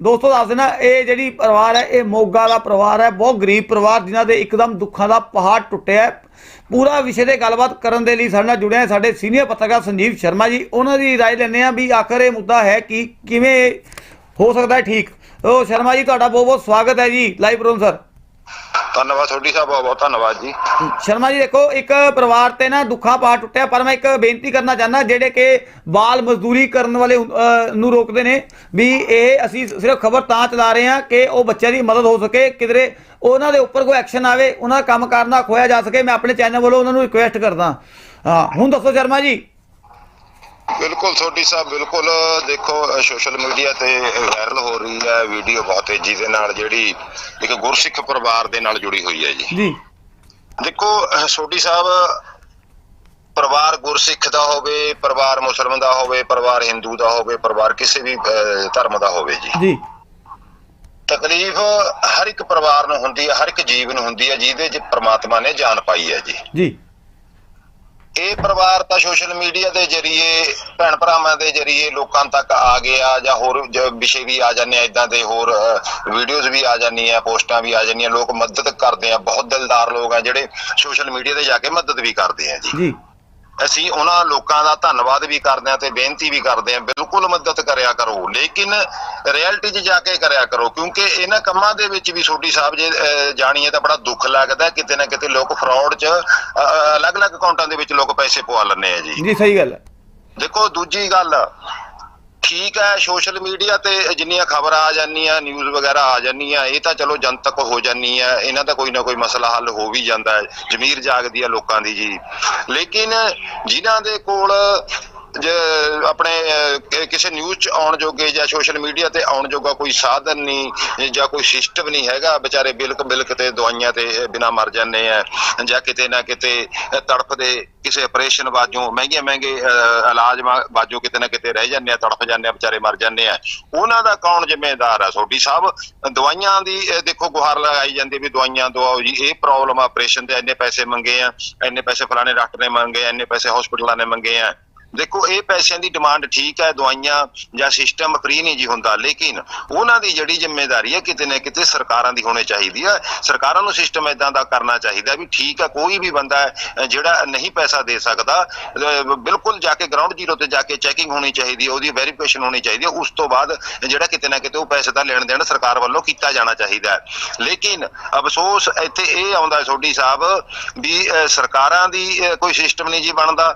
ਦੋਸਤੋ, ਦੱਸ ਦੇਣਾ ਇਹ ਜਿਹੜੀ ਪਰਿਵਾਰ ਹੈ, ਇਹ ਮੋਗਾ ਦਾ ਪਰਿਵਾਰ ਹੈ, ਬਹੁਤ ਗਰੀਬ ਪਰਿਵਾਰ, ਜਿਨ੍ਹਾਂ ਦੇ ਇੱਕਦਮ ਦੁੱਖਾਂ ਦਾ ਪਹਾੜ ਟੁੱਟਿਆ ਪੂਰਾ ਵਿਸ਼ੇ ਤੇ ਗੱਲਬਾਤ ਕਰਨ ਦੇ ਲਈ ਸਾਡੇ ਨਾਲ ਜੁੜੇ ਸਾਡੇ ਸੀਨੀਅਰ ਪੱਤਰਕਾਰ ਸੰਜੀਵ ਸ਼ਰਮਾ ਜੀ। ਉਹਨਾਂ ਦੀ ਰਾਏ ਲੈਂਦੇ ਆ ਵੀ ਆਖਰ ਇਹ ਮੁੱਦਾ ਹੈ ਕਿ ਕਿਵੇਂ ਹੋ ਸਕਦਾ ਹੈ ਠੀਕ। ਉਹ ਸ਼ਰਮਾ ਜੀ, ਤੁਹਾਡਾ ਬਹੁਤ ਬਹੁਤ ਸਵਾਗਤ ਹੈ ਜੀ ਲਾਈਵ ਪ੍ਰੋਗਰਾਮ ਸਰ ਧੰਨਵਾਦ ਤੁਹਾਡੀ ਸਾਹਿਬ ਬਹੁਤ ਬਹੁਤ ਧੰਨਵਾਦ ਜੀ। ਸ਼ਰਮਾ ਜੀ, ਦੇਖੋ, ਇੱਕ ਪਰਿਵਾਰ ਤੇ ਨਾ ਦੁੱਖਾਂ ਪਾ ਟੁੱਟਿਆ, ਪਰ ਮੈਂ ਇੱਕ ਬੇਨਤੀ ਕਰਨਾ ਚਾਹੁੰਦਾ, ਜਿਹੜੇ ਕਿ ਬਾਲ ਮਜ਼ਦੂਰੀ ਕਰਨ ਵਾਲੇ ਨੂੰ ਰੋਕਦੇ ਨੇ, ਵੀ ਇਹ ਅਸੀਂ ਸਿਰਫ ਖਬਰ ਤਾਂ ਚਲਾ ਰਹੇ ਹਾਂ ਕਿ ਉਹ ਬੱਚਿਆਂ ਦੀ ਮਦਦ ਹੋ ਸਕੇ, ਕਿਧਰੇ ਉਹਨਾਂ ਦੇ ਉੱਪਰ ਕੋਈ ਐਕਸ਼ਨ ਆਵੇ, ਉਹਨਾਂ ਦਾ ਕੰਮ ਕਰਨਾ ਖੋਇਆ ਜਾ ਸਕੇ, ਮੈਂ ਆਪਣੇ ਚੈਨਲ ਵੱਲੋਂ ਉਹਨਾਂ ਨੂੰ ਰਿਕੁਐਸਟ ਕਰਦਾ। ਹਾਂ, ਹੁਣ ਦੱਸੋ ਸ਼ਰਮਾ ਜੀ ਬਿਲਕੁਲ ਤੁਹਾਡੀ ਸਾਹਿਬ ਬਿਲਕੁਲ ਦੇਖੋ ਸੋਸ਼ਲ ਮੀਡੀਆ ਤੇ ਵਾਇਰਲ ਹੋ ਰਹੀ ਹੈ ਵੀਡੀਓ ਬਹੁਤ ਤੇਜ਼ੀ ਦੇ ਨਾਲ ਜਿਹੜੀ ਇੱਕ ਗੁਰਸਿੱਖ ਪਰਿਵਾਰ ਦੇ ਨਾਲ ਜੁੜੀ ਹੋਈ ਹੈ ਜੀ। ਜੀ। ਦੇਖੋ ਸੋਢੀ ਸਾਹਿਬ ਪਰਿਵਾਰ ਗੁਰਸਿੱਖ ਦਾ ਹੋਵੇ ਪਰਿਵਾਰ ਮੁਸਲਮਾਨ ਦਾ ਹੋਵੇ ਪਰਿਵਾਰ ਹਿੰਦੂ ਦਾ ਹੋਵੇ ਪਰਿਵਾਰ ਕਿਸੇ ਵੀ ਧਰਮ ਦਾ ਹੋਵੇ ਜੀ। ਜੀ। ਤਕਲੀਫ ਹਰ ਇੱਕ ਪਰਿਵਾਰ ਨੂੰ ਹੁੰਦੀ ਹੈ ਹਰ ਇੱਕ ਜੀਵ ਨੂੰ ਹੁੰਦੀ ਹੈ ਜਿਹਦੇ 'ਚ ਪ੍ਰਮਾਤਮਾ ਨੇ ਜਾਨ ਪਾਈ ਹੈ ਜੀ। ਜੀ। ਇਹ ਪਰਿਵਾਰ ਤਾਂ ਸੋਸ਼ਲ ਮੀਡੀਆ ਦੇ ਜ਼ਰੀਏ, ਭੈਣ ਭਰਾਵਾਂ ਦੇ ਜ਼ਰੀਏ ਲੋਕਾਂ ਤੱਕ ਆ ਗਿਆ ਜਾਂ ਹੋਰ ਵਿਸ਼ੇ ਵੀ ਆ ਜਾਂਦੇ ਆ ਇਦਾਂ ਦੇ ਹੋਰ ਵੀਡੀਓਜ਼ ਵੀ ਆ ਜਾਂਦੀਆਂ, ਪੋਸਟਾਂ ਵੀ ਆ ਜਾਂਦੀਆਂ, ਲੋਕ ਮਦਦ ਕਰਦੇ ਆ, ਬਹੁਤ ਦਿਲਦਾਰ ਲੋਕ ਆ ਜਿਹੜੇ ਸੋਸ਼ਲ ਮੀਡੀਆ ਤੇ ਜਾ ਕੇ ਮਦਦ ਵੀ ਕਰਦੇ ਆ ਜੀ। ਜੀ। ਅਸੀਂ ਉਹਨਾਂ ਲੋਕਾਂ ਦਾ ਧੰਨਵਾਦ ਵੀ ਕਰਦੇ ਆ ਤੇ ਬੇਨਤੀ ਵੀ ਕਰਦੇ ਆ ਬਿਲਕੁਲ ਮਦਦ ਕਰਿਆ ਕਰੋ। ਲੇਕਿਨ ਰਿਐਲਿਟੀ 'ਚ ਜਾ ਕੇ ਕਰਿਆ ਕਰੋ ਕਿਉਂਕਿ ਇਹਨਾਂ ਕੰਮਾਂ ਦੇ ਵਿੱਚ ਵੀ ਛੋਟੀ ਸਾਹਿਬ ਜੇ ਜਾਣੀਏ ਤਾਂ ਬੜਾ ਦੁੱਖ ਲੱਗਦਾ ਕਿਤੇ ਨਾ ਕਿਤੇ ਲੋਕ ਫਰਾਡ 'ਚ ਅਲੱਗ-ਅਲੱਗ ਅਕਾਊਂਟਾਂ ਦੇ ਵਿੱਚ ਲੋਕ ਪੈਸੇ ਪਵਾ ਲੈਂਦੇ ਆ ਜੀ। ਜੀ ਸਹੀ ਗੱਲ ਹੈ। ਦੇਖੋ ਦੂਜੀ ਗੱਲ ਠੀਕ ਹੈ ਸੋਸ਼ਲ ਮੀਡੀਆ ਤੇ ਜਿੰਨੀਆਂ ਖਬਰਾਂ ਆ ਜਾਂਦੀਆਂ ਨਿਊਜ਼ ਵਗੈਰਾ ਆ ਜਾਂਦੀਆਂ, ਇਹ ਤਾਂ ਚਲੋ ਜਨਤਕ ਹੋ ਜਾਂਦੀ ਹੈ, ਇਹਨਾਂ ਦਾ ਕੋਈ ਨਾ ਕੋਈ ਮਸਲਾ ਹੱਲ ਹੋ ਵੀ ਜਾਂਦਾ ਹੈ, ਜ਼ਮੀਰ ਜਾਗਦੀ ਹੈ ਲੋਕਾਂ ਦੀ ਜੀ। ਲੇਕਿਨ ਜਿਨ੍ਹਾਂ ਦੇ ਕੋਲ ਆਪਣੇ ਕਿਸੇ ਨਿਊਜ਼ ਚ ਆਉਣ ਜੋਗੇ ਜਾਂ ਸੋਸ਼ਲ ਮੀਡੀਆ ਤੇ ਆਉਣ ਜੋਗਾ ਕੋਈ ਸਾਧਨ ਨਹੀਂ ਜਾਂ ਕੋਈ ਸਿਸਟਮ ਨਹੀਂ ਹੈਗਾ, ਵਿਚਾਰੇ ਬਿਲਕ ਬਿਲਕ ਤੇ ਦਵਾਈਆਂ ਤੇ ਬਿਨਾ ਮਰ ਜਾਂਦੇ ਆ ਜਾਂ ਕਿਤੇ ਨਾ ਕਿਤੇ ਤੜਫਦੇ ਕਿਸੇ ਆਪਰੇਸ਼ਨ ਬਾਜੋਂ ਮਹਿੰਗੇ ਮਹਿੰਗੇ ਇਲਾਜ ਵਾ- ਬਾਜੋਂ ਕਿਤੇ ਨਾ ਕਿਤੇ ਰਹਿ ਜਾਂਦੇ ਆ, ਤੜਫ ਜਾਂਦੇ ਆ, ਵਿਚਾਰੇ ਮਰ ਜਾਂਦੇ ਆ। ਉਹਨਾਂ ਦਾ ਕੌਣ ਜ਼ਿੰਮੇਦਾਰ ਆ? ਸੋਢੀ ਸਾਹਿਬ ਦਵਾਈਆਂ ਦੀ ਦੇਖੋ ਗੁਹਾਰ ਲਗਾਈ ਜਾਂਦੀ ਵੀ ਦਵਾਈਆਂ ਦਵਾਓ ਜੀ, ਇਹ ਪ੍ਰੋਬਲਮ ਆਪਰੇਸ਼ਨ ਤੇ ਇੰਨੇ ਪੈਸੇ ਮੰਗੇ ਆ, ਇੰਨੇ ਪੈਸੇ ਫਲਾਣੇ ਡਾਕਟਰ ਨੇ ਮੰਗੇ ਆ, ਇੰਨੇ ਪੈਸੇ ਹਸਪੀਟਲਾਂ ਨੇ ਮੰਗੇ ਆ। ਦੇਖੋ, ਇਹ ਪੈਸਿਆਂ ਦੀ ਡਿਮਾਂਡ ਠੀਕ ਹੈ, ਦਵਾਈਆਂ ਜਾਂ ਸਿਸਟਮ ਫ੍ਰੀ ਨਹੀਂ ਜੀ ਹੁੰਦਾ, ਲੇਕਿਨ ਉਹਨਾਂ ਦੀ ਜਿਹੜੀ ਜ਼ਿੰਮੇਵਾਰੀ ਹੈ, ਕਿਤੇ ਨਾ ਕਿਤੇ ਸਰਕਾਰਾਂ ਦੀ ਹੋਣੀ ਚਾਹੀਦੀ ਹੈ। ਸਰਕਾਰਾਂ ਨੂੰ ਸਿਸਟਮ ਇਦਾਂ ਦਾ ਕਰਨਾ ਚਾਹੀਦਾ ਵੀ ਠੀਕ ਹੈ, ਕੋਈ ਵੀ ਬੰਦਾ ਜਿਹੜਾ ਨਹੀਂ ਪੈਸਾ ਦੇ ਸਕਦਾ ਬਿਲਕੁਲ ਜਾ ਕੇ ਗਰਾਊਂਡ ਜ਼ੀਰੋ ਤੇ ਜਾ ਕੇ ਚੈਕਿੰਗ ਹੋਣੀ ਚਾਹੀਦੀ ਹੈ, ਉਹਦੀ ਵੈਰੀਫਿਕੇਸ਼ਨ ਹੋਣੀ ਚਾਹੀਦੀ ਹੈ, ਉਸ ਤੋਂ ਬਾਅਦ ਜਿਹੜਾ ਕਿਤੇ ਨਾ ਕਿਤੇ ਉਹ ਪੈਸੇ ਦਾ ਲੈਣ ਦੇਣ ਸਰਕਾਰ ਵੱਲੋਂ ਕੀਤਾ ਜਾਣਾ ਚਾਹੀਦਾ ਹੈ। ਲੇਕਿਨ ਅਫਸੋਸ, ਇੱਥੇ ਇਹ ਆਉਂਦਾ ਸੋਢੀ ਸਾਹਿਬ ਵੀ ਸਰਕਾਰਾਂ ਦੀ ਕੋਈ ਸਿਸਟਮ ਨਹੀਂ ਜੀ ਬਣਦਾ।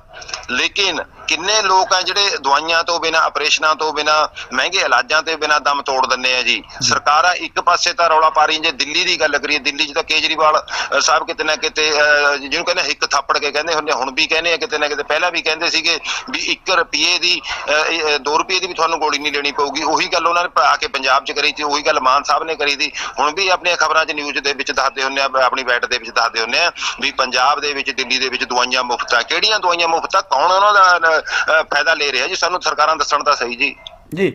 ਲੇਕਿਨ ਕਿੰਨੇ ਲੋਕ ਆ ਜਿਹੜੇ ਦਵਾਈਆਂ ਤੋਂ ਬਿਨਾ ਆਪਰੇਸ਼ਨਾਂ ਤੋਂ ਬਿਨਾ ਮਹਿੰਗੇ ਇਲਾਜਾਂ ਤੇ ਬਿਨਾ ਦਮ ਤੋੜ ਦਿੰਦੇ ਆ ਜੀ? ਸਰਕਾਰਾਂ ਇੱਕ ਪਾਸੇ ਤਾਂ ਰੌਲਾ ਪਾ ਰਹੀਆਂ ਜੇ ਦਿੱਲੀ ਦੀ ਗੱਲ ਕਰੀਏ ਦਿੱਲੀ 'ਚ ਤਾਂ ਕੇਜਰੀਵਾਲ ਸਾਹਿਬ ਕਿਤੇ ਨਾ ਕਿਤੇ ਜਿਹਨੂੰ ਕਹਿੰਦੇ ਹਿੱਕ ਥੱਪੜ ਕੇ ਕਹਿੰਦੇ ਹੁੰਦੇ ਹੁਣ ਵੀ ਕਹਿੰਦੇ ਆ ਕਿਤੇ ਨਾ ਕਿਤੇ ਪਹਿਲਾਂ ਵੀ ਕਹਿੰਦੇ ਸੀਗੇ ਵੀ 1 ਰੁਪਏ ਦੀ 2 ਰੁਪਏ ਦੀ ਵੀ ਤੁਹਾਨੂੰ ਗੋਲੀ ਨਹੀਂ ਲੈਣੀ ਪਊਗੀ। ਉਹੀ ਗੱਲ ਉਹਨਾਂ ਨੇ ਆ ਕੇ ਪੰਜਾਬ 'ਚ ਕਰੀ ਸੀ ਉਹੀ ਗੱਲ ਮਾਨ ਸਾਹਿਬ ਨੇ ਕਰੀ ਸੀ। ਹੁਣ ਵੀ ਆਪਣੀਆਂ ਖਬਰਾਂ 'ਚ ਨਿਊਜ਼ ਦੇ ਵਿੱਚ ਦੱਸਦੇ ਹੁੰਦੇ ਆ ਆਪਣੀ ਬੈਠ ਦੇ ਵਿੱਚ ਦੱਸਦੇ ਹੁੰਦੇ ਆ ਵੀ ਪੰਜਾਬ ਦੇ ਵਿੱਚ ਦਿੱਲੀ ਦੇ ਵਿੱਚ ਦਵਾਈਆਂ ਮੁਫਤ ਆ। ਕਿਹੜੀਆਂ ਦਵਾਈਆਂ ਮੁਫਤ ਆ? ਕੌਣ ਉਹਨਾਂ ਦਾ ਫਾਇਦਾ ਲੈ ਰਿਹਾ ਜੀ, ਸਾਨੂੰ ਸਰਕਾਰਾਂ ਦੱਸਣ ਤਾਂ ਸਹੀ ਜੀ। ਜੀ